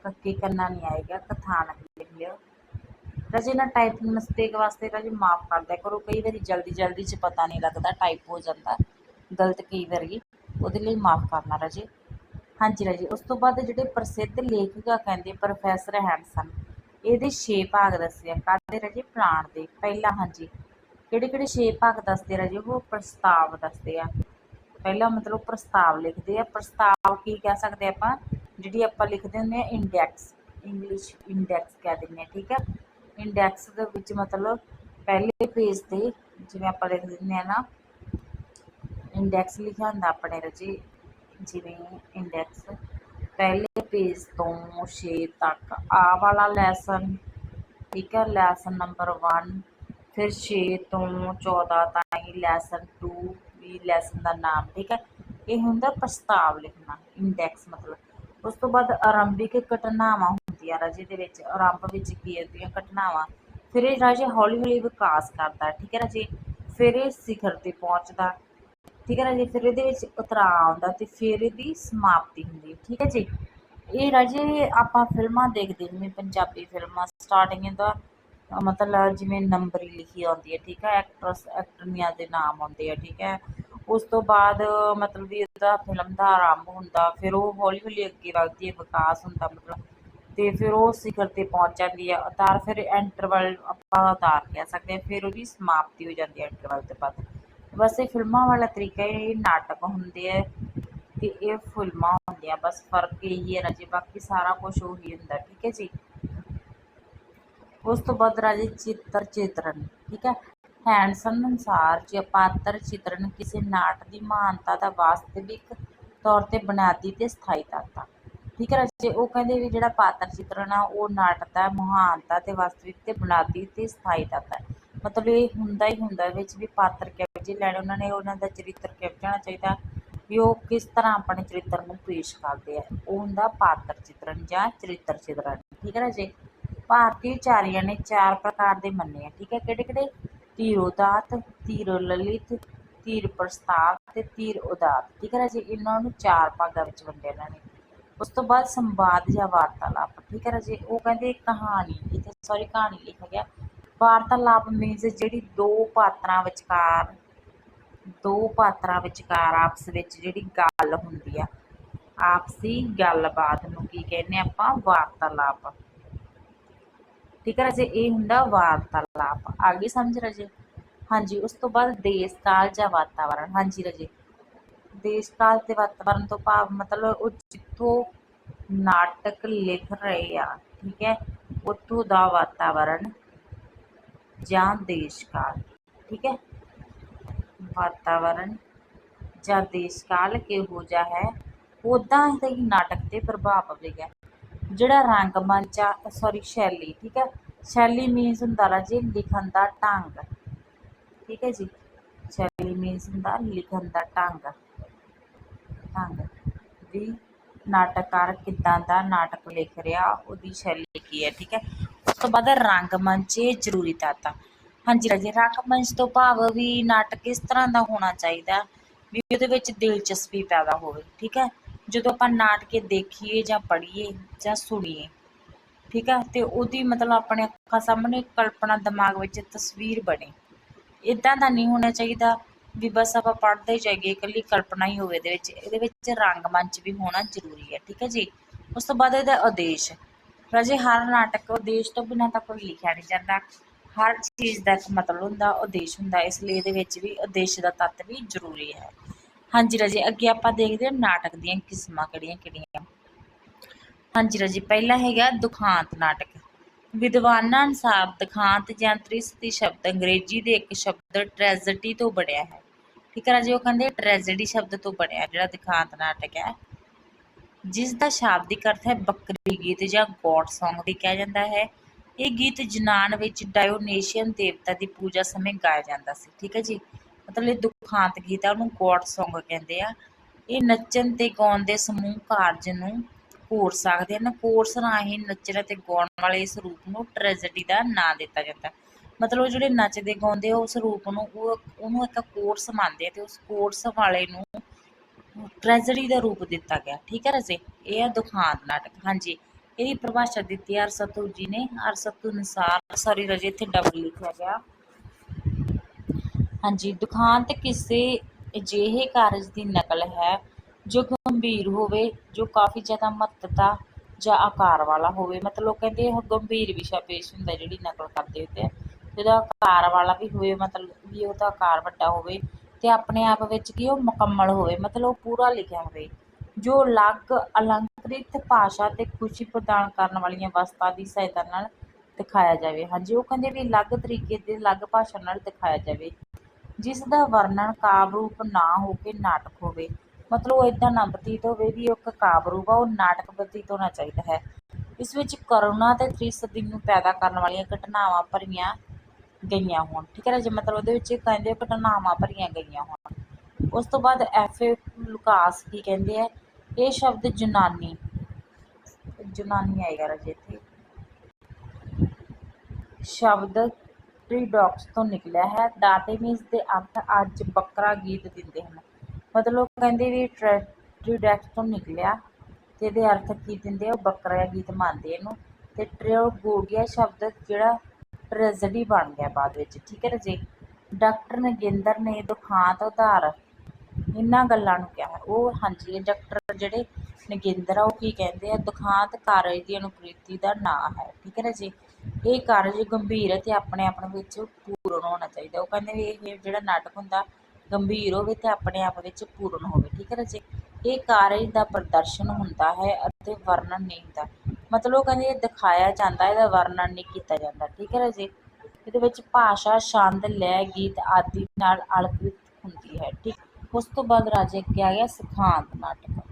ਕੱਕੇ ਕਰਨਾ ਨਹੀਂ ਆਏਗਾ ਕਥਾਨਕ ਲਿਖ ਲਿਓ। ਰਾਜੇ ਨਾ ਟਾਈਪਿੰਗ ਮਿਸਟੇਕ ਵਾਸਤੇ ਰਾਜੇ ਮਾਫ ਕਰ ਦਿਆ ਕਰੋ। ਕਈ ਵਾਰੀ ਜਲਦੀ ਜਲਦੀ ਚ ਪਤਾ ਨਹੀਂ ਲੱਗਦਾ ਟਾਈਪ ਹੋ ਜਾਂਦਾ, ਗਲਤ ਕਈ ਵਾਰੀ। ਉਹਦੇ ਲਈ ਮਾਫ ਕਰਨਾ ਰਾਜੇ। ਹਾਂਜੀ ਰਾਜੇ, ਉਸ ਤੋਂ ਬਾਅਦ ਜਿਹੜੇ ਪ੍ਰਸਿੱਧ ਲੇਖਿਕਾ ਕਹਿੰਦੇ ਪ੍ਰੋਫੈਸਰ ਹੈਂਡਸਨ ਇਹਦੇ 6 ਭਾਗ ਦੱਸੇ ਆ। ਕਾਹਦੇ ਰਾਜੇ? ਪਲਾਨ ਦੇ। ਪਹਿਲਾ ਹਾਂਜੀ ਕਿਹੜੇ ਕਿਹੜੇ 6 ਭਾਗ ਦੱਸਦੇ ਰਾਜੇ? ਉਹ ਪ੍ਰਸਤਾਵ ਦੱਸਦੇ ਆ। ਪਹਿਲਾਂ ਮਤਲਬ ਪ੍ਰਸਤਾਵ ਲਿਖਦੇ ਆ। ਪ੍ਰਸਤਾਵ ਕੀ ਕਹਿ ਸਕਦੇ ਆਪਾਂ? ਜਿਹੜੀ ਆਪਾਂ ਲਿਖਦੇ ਹੁੰਦੇ ਆ ਇੰਡੈਕਸ ਇੰਗਲਿਸ਼ ਇੰਡੈਕਸ ਕਹਿ ਦਿੰਦੇ ਆ, ਠੀਕ ਹੈ ਇੰਡੈਕਸ ਦੇ ਵਿੱਚ ਮਤਲਬ ਪਹਿਲੇ ਪੇਜ ਤੇ ਜਿਵੇਂ ਆਪਾਂ ਲਿਖ ਦਿੰਦੇ ਆ ਨਾ ਇੰਡੈਕਸ ਲਿਖਿਆ ਹੁੰਦਾ ਆਪਣੇ ਰਜੀ, ਜਿਵੇਂ ਇੰਡੈਕਸ ਪਹਿਲੇ ਪੇਜ ਤੋਂ 6 ਤੱਕ ਆ ਵਾਲਾ ਲੈਸਨ ਠੀਕ ਹੈ ਲੈਸਨ ਨੰਬਰ 1 ਫਿਰ 6 ਤੋਂ 14 ਤਾਈਂ ਲੈਸਨ 2 ਵੀ ਲੈਸਨ ਦਾ ਨਾਮ, ਠੀਕ ਹੈ? ਇਹ ਹੁੰਦਾ ਪ੍ਰਸਤਾਵ ਲਿਖਣਾ ਇੰਡੈਕਸ ਮਤਲਬ। ਉਸ ਤੋਂ ਬਾਅਦ ਆਰੰਭਿਕ ਘਟਨਾਵਾਂ ਹੁੰਦੀਆਂ, ਰਾਜੇ ਦੇ ਵਿੱਚ, ਆਰੰਭ ਵਿੱਚ ਕੀ ਹੁੰਦੀਆਂ ਘਟਨਾਵਾਂ? ਫਿਰ ਇਹ ਰਾਜੇ ਹੌਲੀ ਹੌਲੀ ਵਿਕਾਸ ਕਰਦਾ, ਠੀਕ ਹੈ ਰਾਜੇ? ਫਿਰ ਇਹ ਸਿਖਰ ਤੇ ਪਹੁੰਚਦਾ, ਠੀਕ ਹੈ ਰਾਜੇ? ਫਿਰ ਇਹਦੇ ਵਿੱਚ ਉਤਰਾਅ ਆਉਂਦਾ ਤੇ ਫਿਰ ਇਹਦੀ ਸਮਾਪਤੀ ਹੁੰਦੀ ਠੀਕ ਹੈ ਜੀ? ਇਹ ਰਾਜੇ ਆਪਾਂ ਫਿਲਮਾਂ ਦੇਖਦੇ ਜਿਵੇਂ ਪੰਜਾਬੀ ਫਿਲਮਾਂ ਸਟਾਰਟਿੰਗ ਦਾ ਮਤਲਬ ਜਿਵੇਂ ਨੰਬਰੀ ਲਿਖੀ ਆਉਂਦੀ ਹੈ, ਠੀਕ ਹੈ? ਐਕਟਰਸ ਐਕਟਰਨੀਆਂ ਦੇ ਨਾਮ ਆਉਂਦੇ ਆ, ਠੀਕ ਹੈ? ਉਸ ਤੋਂ ਬਾਅਦ ਮਤਲਬ ਵੀ ਉਹਦਾ ਫਿਲਮ ਦਾ ਆਰੰਭ ਹੁੰਦਾ, ਫਿਰ ਉਹ ਹੌਲੀ ਹੌਲੀ ਅੱਗੇ ਵੱਧਦੀ ਹੈ, ਵਿਕਾਸ ਹੁੰਦਾ ਮਤਲਬ। ਤੇ ਫਿਰ ਉਹ ਸਿਖਰ ਤੇ ਪਹੁੰਚ ਜਾਂਦੀ ਹੈ। ਉਤਾਰ ਫਿਰ ਇੰਟਰਵਲ ਆਪਾਂ ਉਤਾਰ ਕਹਿ ਸਕਦੇ ਹਾਂ, ਫਿਰ ਉਹਦੀ ਸਮਾਪਤੀ ਹੋ ਜਾਂਦੀ ਹੈ ਇੰਟਰਵਲ ਤੋਂ ਬਾਅਦ। ਬਸ ਇਹ ਫਿਲਮਾਂ ਵਾਲਾ ਤਰੀਕਾ, ਇਹ ਨਾਟਕ ਹੁੰਦੇ ਹੈ ਤੇ ਇਹ ਫਿਲਮਾਂ ਹੁੰਦੀਆਂ। ਬਸ ਫ਼ਰਕ ਇਹੀ ਹੈ ਰਾਜੇ, ਬਾਕੀ ਸਾਰਾ ਕੁਝ ਉਹੀ ਹੁੰਦਾ, ਠੀਕ ਹੈ ਜੀ? ਉਸ ਤੋਂ ਬਾਅਦ ਰਾਜੇ ਚਿੱਤਰ ਚਿਤਰਨ, ਠੀਕ ਹੈ? ਹੈਂਡਸਨ ਅਨੁਸਾਰ, ਜੇ ਪਾਤਰ ਚਿਤਰਨ ਕਿਸੇ ਨਾਟ ਦੀ ਮਹਾਨਤਾ ਦਾ ਵਾਸਤਵਿਕ ਤੌਰ ਤੇ ਬੁਨਿਆਦੀ ਤੇ ਸਥਾਈ ਤੱਤ ਆ ਠੀਕ ਹੈ ਨਾ? ਜੇ ਉਹ ਕਹਿੰਦੇ ਵੀ ਜਿਹੜਾ ਪਾਤਰ ਚਿਤਰਨ ਆ ਉਹ ਨਾਟਕ ਦਾ ਮਹਾਨਤਾ ਤੇ ਵਾਸਤਵਿਕ ਤੇ ਬੁਨਿਆਦੀ ਤੇ ਸਥਾਈ ਤੱਤ ਹੈ ਮਤਲਬ ਇਹ ਹੁੰਦਾ ਹੀ ਹੁੰਦਾ ਵਿੱਚ ਵੀ ਪਾਤਰ ਕਿਹੋ ਜਿਹੇ ਲੈਣੇ, ਉਹਨਾਂ ਨੇ ਉਹਨਾਂ ਦਾ ਚਰਿੱਤਰ ਕਿਹੋ ਚਾਹੀਦਾ, ਵੀ ਉਹ ਕਿਸ ਤਰ੍ਹਾਂ ਆਪਣੇ ਚਰਿੱਤਰ ਨੂੰ ਪੇਸ਼ ਕਰਦੇ ਆ। ਉਹ ਹੁੰਦਾ ਪਾਤਰ ਚਿਤਰਨ ਜਾਂ ਚਰਿੱਤਰ ਚਿਤਰਨ। ਠੀਕ ਹੈ ਨਾ ਰਾਜੇ ਭਾਰਤੀ ਉਚਾਰੀਆਂ ਨੇ ਚਾਰ ਪ੍ਰਕਾਰ ਦੇ ਮੰਨੇ ਆ। ਠੀਕ ਹੈ? ਕਿਹੜੇ ਕਿਹੜੇ ਧੀਰੋਦਾਤ ਧੀਰੋ ਲਲਿਤ, ਧੀਰ ਪ੍ਰਸਤਾਵ ਤੇ ਧੀਰ ਉਦਾਤ। ਠੀਕ ਹੈ ਨਾ ਜੀ? ਇਹਨਾਂ ਨੂੰ ਚਾਰ ਭਾਗਾਂ ਵਿੱਚ ਵੰਡਿਆ ਇਹਨਾਂ ਨੇ। ਉਸ ਤੋਂ ਬਾਅਦ ਸੰਵਾਦ ਜਾਂ ਵਾਰਤਾਲਾਪ। ਠੀਕ ਹੈ ਨਾ ਜੀ? ਉਹ ਕਹਿੰਦੇ ਕਹਾਣੀ ਇੱਥੇ ਸੌਰੀ ਕਹਾਣੀ ਲਿਖਿਆ ਗਿਆ। ਵਾਰਤਾਲਾਪ ਮੀਨਸ ਜਿਹੜੀ ਦੋ ਪਾਤਰਾਂ ਵਿਚਕਾਰ, ਦੋ ਪਾਤਰਾਂ ਵਿਚਕਾਰ ਆਪਸ ਵਿੱਚ ਜਿਹੜੀ ਗੱਲ ਹੁੰਦੀ ਆ। ਆਪਸੀ ਗੱਲਬਾਤ ਨੂੰ ਕੀ ਕਹਿੰਦੇ ਆਪਾਂ? ਵਾਰਤਾਲਾਪ। ਠੀਕ ਹੈ ਰਾਜੇ ਇਹ ਹੁੰਦਾ ਵਾਰਤਾਲਾਪ, ਆ ਗਈ ਸਮਝ ਰਾਜੇ? ਹਾਂਜੀ, ਉਸ ਤੋਂ ਬਾਅਦ ਦੇਸ਼ ਕਾਲ ਜਾਂ ਵਾਤਾਵਰਣ, ਹਾਂਜੀ ਰਾਜੇ। ਦੇਸ਼ ਕਾਲ ਤੇ ਵਾਤਾਵਰਣ ਤੋਂ ਭਾਵ ਮਤਲਬ ਉਹ ਜਿੱਥੋਂ ਨਾਟਕ ਲਿਖ ਰਹੇ ਆ, ਠੀਕ ਹੈ, ਉੱਥੋਂ ਦਾ ਵਾਤਾਵਰਣ ਜਾਂ ਦੇਸ਼ ਕਾਲ, ਠੀਕ ਹੈ। ਵਾਤਾਵਰਣ ਜਾਂ ਦੇਸ਼ ਕਾਲ ਕਿਹੋ ਜਿਹਾ ਹੈ ਉਦਾਂ ਹੀ ਨਾਟਕ ਤੇ ਪ੍ਰਭਾਵ ਪਵੇਗਾ। ਜਿਹੜਾ ਰੰਗ ਮੰਚ ਆ ਸੌਰੀ ਸ਼ੈਲੀ, ਠੀਕ ਹੈ? ਸ਼ੈਲੀ ਮੀਨਸ ਹੁੰਦਾ ਰਾ ਜੀ ਲਿਖਣ ਦਾ ਢੰਗ। ਠੀਕ ਹੈ ਜੀ? ਸ਼ੈਲੀ ਮੀਨਸ ਹੁੰਦਾ ਲਿਖਣ ਦਾ ਢੰਗ। ਢੰਗ। ਵੀ ਨਾਟਕਕਾਰ ਕਿੱਦਾਂ ਦਾ ਨਾਟਕ ਲਿਖ ਰਿਹਾ, ਉਹਦੀ ਸ਼ੈਲੀ ਕੀ ਹੈ, ਠੀਕ ਹੈ? ਉਸ ਤੋਂ ਬਾਅਦ ਰੰਗਮੰਚ ਇਹ ਜ਼ਰੂਰੀ ਤਾਤਾ ਹਾਂਜੀ, ਰਾਜੇ ਰੰਗਮੰਚ ਤੋਂ ਭਾਵ ਵੀ ਨਾਟਕ ਕਿਸ ਤਰ੍ਹਾਂ ਦਾ ਹੋਣਾ ਚਾਹੀਦਾ ਵੀ ਉਹਦੇ ਵਿੱਚ ਦਿਲਚਸਪੀ ਪੈਦਾ ਹੋਵੇ, ਠੀਕ ਹੈ? ਜਦੋਂ ਆਪਾਂ ਨਾਟਕ ਦੇਖੀਏ ਜਾਂ ਪੜ੍ਹੀਏ ਜਾਂ ਸੁਣੀਏ, ਠੀਕ ਹੈ ਤੇ ਉਹਦੀ ਮਤਲਬ ਆਪਣੇ ਅੱਖਾਂ ਸਾਹਮਣੇ ਕਲਪਨਾ ਦਿਮਾਗ ਵਿੱਚ ਤਸਵੀਰ ਬਣੇ। ਇਦਾਂ ਦਾ ਨਹੀਂ ਹੋਣਾ ਚਾਹੀਦਾ ਵੀ ਬਸ ਆਪਾਂ ਪੜ੍ਹਦੇ ਜਾਈਏ, ਇਕੱਲੀ ਕਲਪਨਾ ਹੀ ਹੋਵੇ ਇਹਦੇ ਵਿੱਚ ਇਹਦੇ ਵਿੱਚ ਰੰਗਮੰਚ ਵੀ ਹੋਣਾ ਜ਼ਰੂਰੀ ਹੈ, ਠੀਕ ਹੈ ਜੀ। ਉਸ ਤੋਂ ਬਾਅਦ ਇਹਦਾ ਉਦੇਸ਼, ਰਾਜੇ ਹਰ ਨਾਟਕ ਉਦੇਸ਼ ਤੋਂ ਬਿਨਾਂ ਤਾਂ ਕੋਈ ਲਿਖਿਆ ਨਹੀਂ ਜਾਂਦਾ। ਹਰ ਚੀਜ਼ ਦਾ ਇੱਕ ਮਤਲਬ ਹੁੰਦਾ, ਉਦੇਸ਼ ਹੁੰਦਾ, ਇਸ ਲਈ ਇਹਦੇ ਵਿੱਚ ਵੀ ਉਦੇਸ਼ ਦਾ ਤੱਤ ਵੀ ਜ਼ਰੂਰੀ ਹੈ। ਹਾਂਜੀ ਰਾਜੇ, ਅੱਗੇ ਆਪਾਂ ਦੇਖਦੇ ਹਾਂ ਨਾਟਕ ਦੀਆਂ ਕਿਸਮਾਂ ਕਿਹੜੀਆਂ ਕਿਹੜੀਆਂ। ਹਾਂਜੀ ਰਾਜੇ, ਪਹਿਲਾ ਹੈਗਾ ਦੁਖਾਂਤ ਨਾਟਕ। ਵਿਦਵਾਨਾਂ ਅਨੁਸਾਰ ਦੁਖਾਂਤ ਜਾਂ ਤ੍ਰਿਸਤੀ ਸ਼ਬਦ ਅੰਗਰੇਜ਼ੀ ਦੇ ਇੱਕ ਸ਼ਬਦ ਟ੍ਰੈਜਡੀ ਤੋਂ ਬਣਿਆ ਹੈ। ਠੀਕ ਹੈ ਰਾਜੇ, ਉਹ ਕਹਿੰਦੇ ਟ੍ਰੈਜਡੀ ਸ਼ਬਦ ਤੋਂ ਬਣਿਆ, ਜਿਹੜਾ ਦੁਖਾਂਤ ਨਾਟਕ ਹੈ। ਜਿਸ ਦਾ ਸ਼ਾਬਦਿਕ ਅਰਥ ਹੈ ਬੱਕਰੀ ਗੀਤ ਜਾਂ ਗੋਡ Song ਵੀ ਕਿਹਾ ਜਾਂਦਾ ਹੈ। ਇਹ ਗੀਤ ਜਨਾਨ ਵਿੱਚ ਡਾਇਓਨੇਸ਼ੀਅਨ ਦੇਵਤਾ ਦੀ ਪੂਜਾ ਸਮੇਂ ਗਾਇਆ ਜਾਂਦਾ ਸੀ। ਠੀਕ ਹੈ ਜੀ। ਮਤਲਬ ਇਹ ਦੁਖਾਂਤ ਗੀਤ ਆ, ਉਹਨੂੰ ਗੋਡ Song ਕਹਿੰਦੇ ਆ। ਇਹ ਨੱਚਣ ਤੇ ਗਾਉਣ ਦੇ ਸਮੂਹ ਕਾਰਜ ਨੂੰ ਕੋਰ ਸਕਦੇ ਹਨ ਕੋਰਸ ਰਾਹੀਂ ਨੱਚਣ ਅਤੇ ਗਾਉਣ ਵਾਲੇ ਇਸ ਰੂਪ ਨੂੰ ਟ੍ਰੈਜਡੀ ਦਾ ਨਾਂ ਦਿੱਤਾ ਜਾਂਦਾ। ਮਤਲਬ ਉਹ ਜਿਹੜੇ ਨੱਚਦੇ, ਗਾਉਂਦੇ ਆ, ਉਸ ਰੂਪ ਨੂੰ ਉਹਨੂੰ ਇੱਕ ਕੋਰਸ ਮੰਨਦੇ ਆ ਤੇ ਉਸ ਕੋਰਸ ਵਾਲੇ ਨੂੰ ਟ੍ਰੈਜਡੀ ਦਾ ਰੂਪ ਦਿੱਤਾ ਗਿਆ। ਠੀਕ ਹੈ ਰਾਜੇ? ਇਹ ਹੈ ਦੁਖਾਂਤ ਨਾਟਕ। ਹਾਂਜੀ। ਇਹਦੀ ਪਰਿਭਾਸ਼ਾ ਦਿੱਤੀ ਹੈ ਅਰਸਤੂ ਜੀ ਨੇ। ਅਰਸਤੂ ਅਨੁਸਾਰ ਸੌਰੀ ਰਜੇ, ਇੱਥੇ ਡਬਲ ਲਿਖਿਆ ਗਿਆ। ਹਾਂਜੀ, ਦੁਖਾਂਤ ਕਿਸੇ ਅਜਿਹੇ ਕਾਰਜ ਦੀ ਨਕਲ ਹੈ ਜੋ ਗੰਭੀਰ ਹੋਵੇ, ਜੋ ਕਾਫੀ ਜ਼ਿਆਦਾ ਮਹੱਤਤਾ ਜਾਂ ਆਕਾਰ ਵਾਲਾ ਹੋਵੇ। ਮਤਲਬ ਉਹ ਕਹਿੰਦੇ ਇਹ ਗੰਭੀਰ ਵਿਸ਼ਾ ਪੇਸ਼ ਹੁੰਦਾ ਜਿਹੜੀ ਨਕਲ ਕਰਦੇ ਹੁੰਦੇ ਆ। ਜਿਹਦਾ ਆਕਾਰ ਵਾਲਾ ਵੀ ਹੋਵੇ, ਮਤਲਬ ਵੀ ਉਹਦਾ ਆਕਾਰ ਵੱਡਾ ਹੋਵੇ ਤੇ ਆਪਣੇ ਆਪ ਵਿੱਚ ਕੀ ਉਹ ਮੁਕੰਮਲ ਹੋਵੇ, ਮਤਲਬ ਉਹ ਪੂਰਾ ਲਿਖਿਆ ਹੋਵੇ। ਜੋ ਅਲੱਗ ਅਲੰਕ੍ਰਿਤ ਭਾਸ਼ਾ ਤੇ ਖੁਸ਼ੀ ਪ੍ਰਦਾਨ ਕਰਨ ਵਾਲੀਆਂ ਵਸਤਾਂ ਦੀ ਸਹਾਇਤਾ ਨਾਲ ਦਿਖਾਇਆ ਜਾਵੇ। ਹਾਂਜੀ, ਉਹ ਕਹਿੰਦੇ ਵੀ ਅਲੱਗ ਤਰੀਕੇ ਦੇ ਅਲੱਗ ਭਾਸ਼ਾ ਨਾਲ ਦਿਖਾਇਆ ਜਾਵੇ। ਜਿਸ ਦਾ ਵਰਣਨ ਕਾਵਿ ਰੂਪ ਨਾ ਹੋ ਕੇ ਨਾਟਕ ਹੋਵੇ। ਮਤਲਬ ਉਹ ਇਦਾਂ ਨਾ ਬਤੀਤ ਹੋਵੇ ਵੀ ਉਹ ਇੱਕ ਕਾਵਿ ਰੂਪ ਆ, ਉਹ ਨਾਟਕ ਬਤੀਤ ਹੋਣਾ ਚਾਹੀਦਾ ਹੈ। ਇਸ ਵਿੱਚ ਕਰੁਣਾ ਤੇ ਤ੍ਰਿਸਦੀ ਨੂੰ ਪੈਦਾ ਕਰਨ ਵਾਲੀਆਂ ਘਟਨਾਵਾਂ ਭਰੀਆਂ ਗਈਆਂ ਹੋਣ। ਠੀਕ ਹੈ ਨਾ, ਜੀ ਮਤਲਬ ਉਹਦੇ ਵਿੱਚ ਕਹਿੰਦੇ ਘਟਨਾਵਾਂ ਭਰੀਆਂ ਗਈਆਂ ਹੋਣ। ਉਸ ਤੋਂ ਬਾਅਦ ਐਫ ਏ ਲੁਕਾਸ ਕੀ ਕਹਿੰਦੇ ਆ? ਇਹ ਸ਼ਬਦ ਜੁਨਾਨੀ ਜੁਨਾਨੀ ਆਏਗਾ ਰਾਜੇ ਇੱਥੇ। ਸ਼ਬਦ ਟ੍ਰੀਡੌਕਸ ਤੋਂ ਨਿਕਲਿਆ ਹੈ। ਦਾਤੇਮੀਸ ਦੇ ਅਰਥ ਅੱਜ ਬੱਕਰਾ ਗੀਤ ਦਿੰਦੇ ਹਨ। ਮਤਲਬ ਕਹਿੰਦੇ ਵੀ ਟ੍ਰੀਡੈਕਸ ਤੋਂ ਨਿਕਲਿਆ ਤੇ ਇਹਦੇ ਅਰਥ ਕੀ ਦਿੰਦੇ ਆ? ਉਹ ਬੱਕਰਾ ਗੀਤ ਮੰਨਦੇ ਇਹਨੂੰ। ਤੇ ਟ੍ਰਿਓਗੋਗੀਆ ਸ਼ਬਦ ਜਿਹੜਾ ਟ੍ਰੈਜਡੀ ਬਣ ਗਿਆ ਬਾਅਦ ਵਿੱਚ। ਠੀਕ ਹੈ ਨਾ ਜੀ? ਡਾਕਟਰ ਨਗਿੰਦਰ ਨੇ ਦੁਖਾਂਤ ਉਧਾਰ ਇਹਨਾਂ ਗੱਲਾਂ ਨੂੰ ਕਿਹਾ। ਉਹ ਹਾਂਜੀ ਡਾਕਟਰ ਜਿਹੜੇ ਨਗਿੰਦਰ ਆ, ਉਹ ਕੀ ਕਹਿੰਦੇ ਆ? ਦੁਖਾਂਤ ਕਾਰਜ ਦੀ ਅਨੁਕ੍ਰਿਤੀ ਦਾ ਨਾਂ ਹੈ। ਠੀਕ ਹੈ ਨਾ ਜੀ? ਇਹ ਕਾਰਜ ਗੰਭੀਰ ਅਤੇ ਆਪਣੇ ਆਪ ਵਿੱਚ ਪੂਰਨ ਹੋਣਾ ਚਾਹੀਦਾ। ਉਹ ਕਹਿੰਦੇ ਵੀ ਇਹ ਜਿਹੜਾ ਨਾਟਕ ਹੁੰਦਾ, ਗੰਭੀਰ ਹੋਵੇ ਤੇ ਆਪਣੇ ਆਪ ਵਿੱਚ ਪੂਰਨ ਹੋਵੇ, ਠੀਕ ਹੈ ਰਾਜੇ ਇਹ ਕਾਰਜ ਦਾ ਪ੍ਰਦਰਸ਼ਨ ਹੁੰਦਾ ਹੈ ਅਤੇ ਵਰਣਨ ਨਹੀਂ ਹੁੰਦਾ। ਮਤਲਬ ਉਹ ਕਹਿੰਦੇ ਇਹ ਦਿਖਾਇਆ ਜਾਂਦਾ, ਇਹਦਾ ਵਰਣਨ ਨਹੀਂ ਕੀਤਾ ਜਾਂਦਾ, ਠੀਕ ਹੈ ਰਾਜੇ ਇਹਦੇ ਵਿੱਚ ਭਾਸ਼ਾ, ਛੰਦ ਲੈ ਗੀਤ ਆਦਿ ਨਾਲ ਅਲੰਕ੍ਰਿਤ ਹੁੰਦੀ ਹੈ, ਠੀਕ? ਉਸ ਤੋਂ ਬਾਅਦ ਰਾਜੇ ਅੱਗੇ ਆ ਗਿਆ ਸਿਖਾਂਤ ਨਾਟਕ।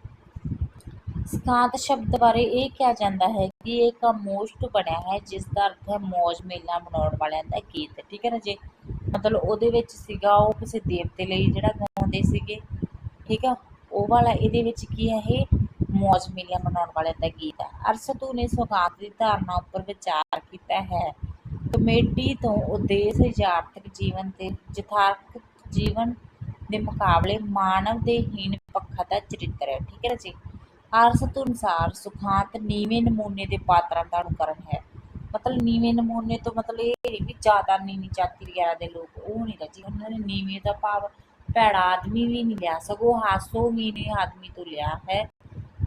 ਸਿਖਾਂਤ ਸ਼ਬਦ ਬਾਰੇ ਇਹ ਕਿਹਾ ਜਾਂਦਾ ਹੈ ਕਿ ਇਹ ਇੱਕ ਮੋਸਟ ਬਣਿਆ ਹੈ, ਜਿਸ ਦਾ ਅਰਥ ਹੈ ਮੌਜ ਮੇਲਾ ਮਨਾਉਣ ਵਾਲਿਆਂ ਦਾ ਗੀਤ। ਠੀਕ ਹੈ ਨਾ ਜੀ? ਮਤਲਬ ਉਹਦੇ ਵਿੱਚ ਸੀਗਾ ਉਹ ਕਿਸੇ ਦੇਵਤੇ ਲਈ ਜਿਹੜਾ ਗਾਉਂਦੇ ਸੀਗੇ। ਠੀਕ ਆ? ਉਹ ਵਾਲਾ ਇਹਦੇ ਵਿੱਚ ਕੀ ਹੈ ਇਹ? ਮੌਜ ਮੇਲਾ ਮਨਾਉਣ ਵਾਲਿਆਂ ਦਾ ਗੀਤ ਹੈ। ਅਰਸਤੂ ਨੇ ਸੁਗਾਤ ਦੀ ਧਾਰਨਾ ਉੱਪਰ ਵਿਚਾਰ ਕੀਤਾ ਹੈ। ਕਮੇਟੀ ਤੋਂ ਉਦੇਸ਼ ਯਥਾਰਥਕ ਜੀਵਨ ਤੇ ਯਥਾਰਥ ਜੀਵਨ ਦੇ ਮੁਕਾਬਲੇ ਮਾਨਵ ਦੇ ਹੀਣ ਪੱਖਾਂ ਦਾ ਚਰਿੱਤਰ ਹੈ। ਠੀਕ ਹੈ ਜੀ? ਆਰਸਤ ਅਨੁਸਾਰ ਸੁਖਾਂਤ ਨੀਵੇਂ ਨਮੂਨੇ ਦੇ ਪਾਤਰਾਂ ਦਾ ਅਨੁਕਰਨ ਹੈ। ਮਤਲਬ ਨੀਵੇਂ ਨਮੂਨੇ ਤੋਂ ਮਤਲਬ ਇਹ ਨਹੀਂ ਵੀ ਜ਼ਿਆਦਾ ਨੀਵੀਂ ਜਾਤੀ ਵਗੈਰਾ ਦੇ ਲੋਕ, ਉਹ ਨਹੀਂ ਰਾਜੀ। ਉਹਨਾਂ ਨੇ ਨੀਵੇਂ ਦਾ ਭਾਵ ਭੈੜਾ ਆਦਮੀ ਵੀ ਨਹੀਂ ਲਿਆ, ਸਗੋਂ ਹਾਸੋ ਹੀਣੇ ਆਦਮੀ ਤੋਂ ਲਿਆ ਹੈ।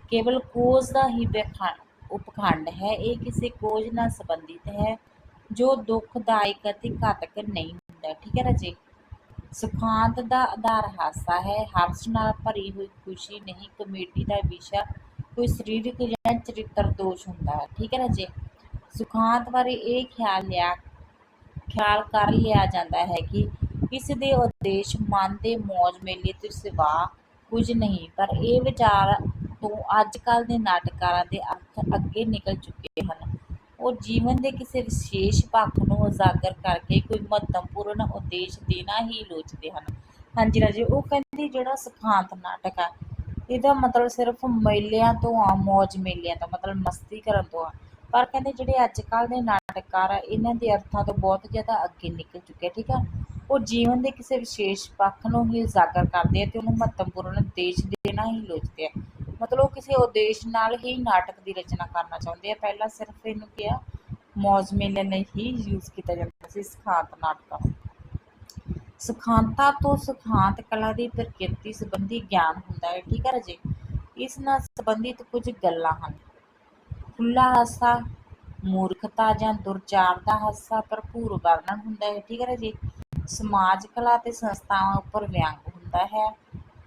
ਕੇਵਲ ਕੋਜ਼ ਦਾ ਹੀ ਵਿਖਾ- ਉਪਖੰਡ ਹੈ। ਇਹ ਕਿਸੇ ਕੋਜ਼ ਨਾਲ ਸੰਬੰਧਿਤ ਹੈ ਜੋ ਦੁੱਖਦਾਇਕ ਅਤੇ ਘਾਤਕ ਨਹੀਂ ਹੁੰਦਾ। ਠੀਕ ਹੈ ਰਾਜੇ? ਸੁਖਾਂਤ ਦਾ ਆਧਾਰ ਹਾਸਾ ਹੈ। ਹਰਸ਼ ਨਾਲ ਭਰੀ ਹੋਈ ਖੁਸ਼ੀ ਨਹੀਂ ਕਮੇਡੀ ਦਾ ਵਿਸ਼ਾ, ਕੋਈ ਸਰੀਰਕ ਜਾਂ ਚਰਿੱਤਰ ਦੋਸ਼ ਹੁੰਦਾ ਹੈ। ਠੀਕ ਹੈ ਨਾ ਰਾਜੇ ਸੁਖਾਂਤ ਬਾਰੇ ਇਹ ਖਿਆਲ ਲਿਆ, ਖਿਆਲ ਕਰ ਲਿਆ ਜਾਂਦਾ ਹੈ ਕਿ ਇਸ ਦੇ ਉਦੇਸ਼ ਮਨ ਦੇ ਮੌਜ ਮੇਲੇ ਤੋਂ ਸਿਵਾ ਕੁਝ ਨਹੀਂ, ਪਰ ਇਹ ਵਿਚਾਰ ਤੋਂ ਅੱਜ ਕੱਲ੍ਹ ਦੇ ਨਾਟਕਾਰਾਂ ਦੇ ਅਰਥ ਅੱਗੇ ਨਿਕਲ ਚੁੱਕੇ ਹਨ। ਉਹ ਜੀਵਨ ਦੇ ਕਿਸੇ ਵਿਸ਼ੇਸ਼ ਪੱਖ ਨੂੰ ਉਜਾਗਰ ਕਰਕੇ ਕੋਈ ਮਹੱਤਵਪੂਰਨ ਉਦੇਸ਼ ਦੇਣਾ ਹੀ ਲੋਚਦੇ ਹਨ। ਹਾਂਜੀ ਰਾਜੇ, ਉਹ ਕਹਿੰਦੇ ਜਿਹੜਾ ਸਿਖਾਂਤ ਨਾਟਕ ਆ, ਇਹਦਾ ਮਤਲਬ ਸਿਰਫ ਮੇਲਿਆਂ ਤੋਂ ਆ, ਮੌਜ ਮੇਲਿਆਂ ਤੋਂ, ਮਤਲਬ ਮਸਤੀ ਕਰਨ ਤੋਂ ਆ। ਪਰ ਕਹਿੰਦੇ ਜਿਹੜੇ ਅੱਜ ਕੱਲ੍ਹ ਦੇ ਨਾਟਕਕਾਰ ਆ, ਇਹਨਾਂ ਦੇ ਅਰਥਾਂ ਤੋਂ ਬਹੁਤ ਜ਼ਿਆਦਾ ਅੱਗੇ ਨਿਕਲ ਚੁੱਕੇ ਠੀਕ ਆ। ਉਹ ਜੀਵਨ ਦੇ ਕਿਸੇ ਵਿਸ਼ੇਸ਼ ਪੱਖ ਨੂੰ ਹੀ ਉਜਾਗਰ ਕਰਦੇ ਆ ਤੇ ਉਹਨੂੰ ਮਹੱਤਵਪੂਰਨ ਉਦੇਸ਼ ਦੇਣਾ ਹੀ ਲੋਚਦੇ ਆ। ਮਤਲਬ ਉਹ ਕਿਸੇ ਉਦੇਸ਼ ਨਾਲ ਹੀ ਨਾਟਕ ਦੀ ਰਚਨਾ ਕਰਨਾ ਚਾਹੁੰਦੇ ਆ। ਪਹਿਲਾਂ ਸਿਰਫ ਇਹਨੂੰ ਕਿਹਾ ਮੌਜ ਮੇਲੇ ਲਈ ਹੀ ਯੂਜ਼ ਕੀਤਾ ਜਾਂਦਾ ਸੀ ਸਿਖਾਂਤ ਨਾਟਕਾਂ ਨੂੰ। ਸਿਖਾਂਤਾਂ ਤੋਂ ਸਿਖਾਂਤ ਕਲਾ ਦੀ ਪ੍ਰਕਿਰਤੀ ਸੰਬੰਧੀ ਗਿਆਨ ਹੁੰਦਾ ਹੈ, ਠੀਕ ਹੈ ਰਾਜੇ? ਇਸ ਨਾਲ ਸੰਬੰਧਿਤ ਕੁਝ ਗੱਲਾਂ ਹਨ। ਖੁੱਲਾ ਹਾਸਾ, ਮੂਰਖਤਾ ਜਾਂ ਦੁਰਚਾਰ ਦਾ ਹਾਸਾ ਭਰਪੂਰ ਵਰਣਨ ਹੁੰਦਾ ਹੈ, ਠੀਕ ਹੈ ਰਾਜੇ? ਸਮਾਜ ਕਲਾ ਤੇ ਸੰਸਥਾਵਾਂ ਉੱਪਰ ਵਿਅੰਗ ਹੁੰਦਾ ਹੈ।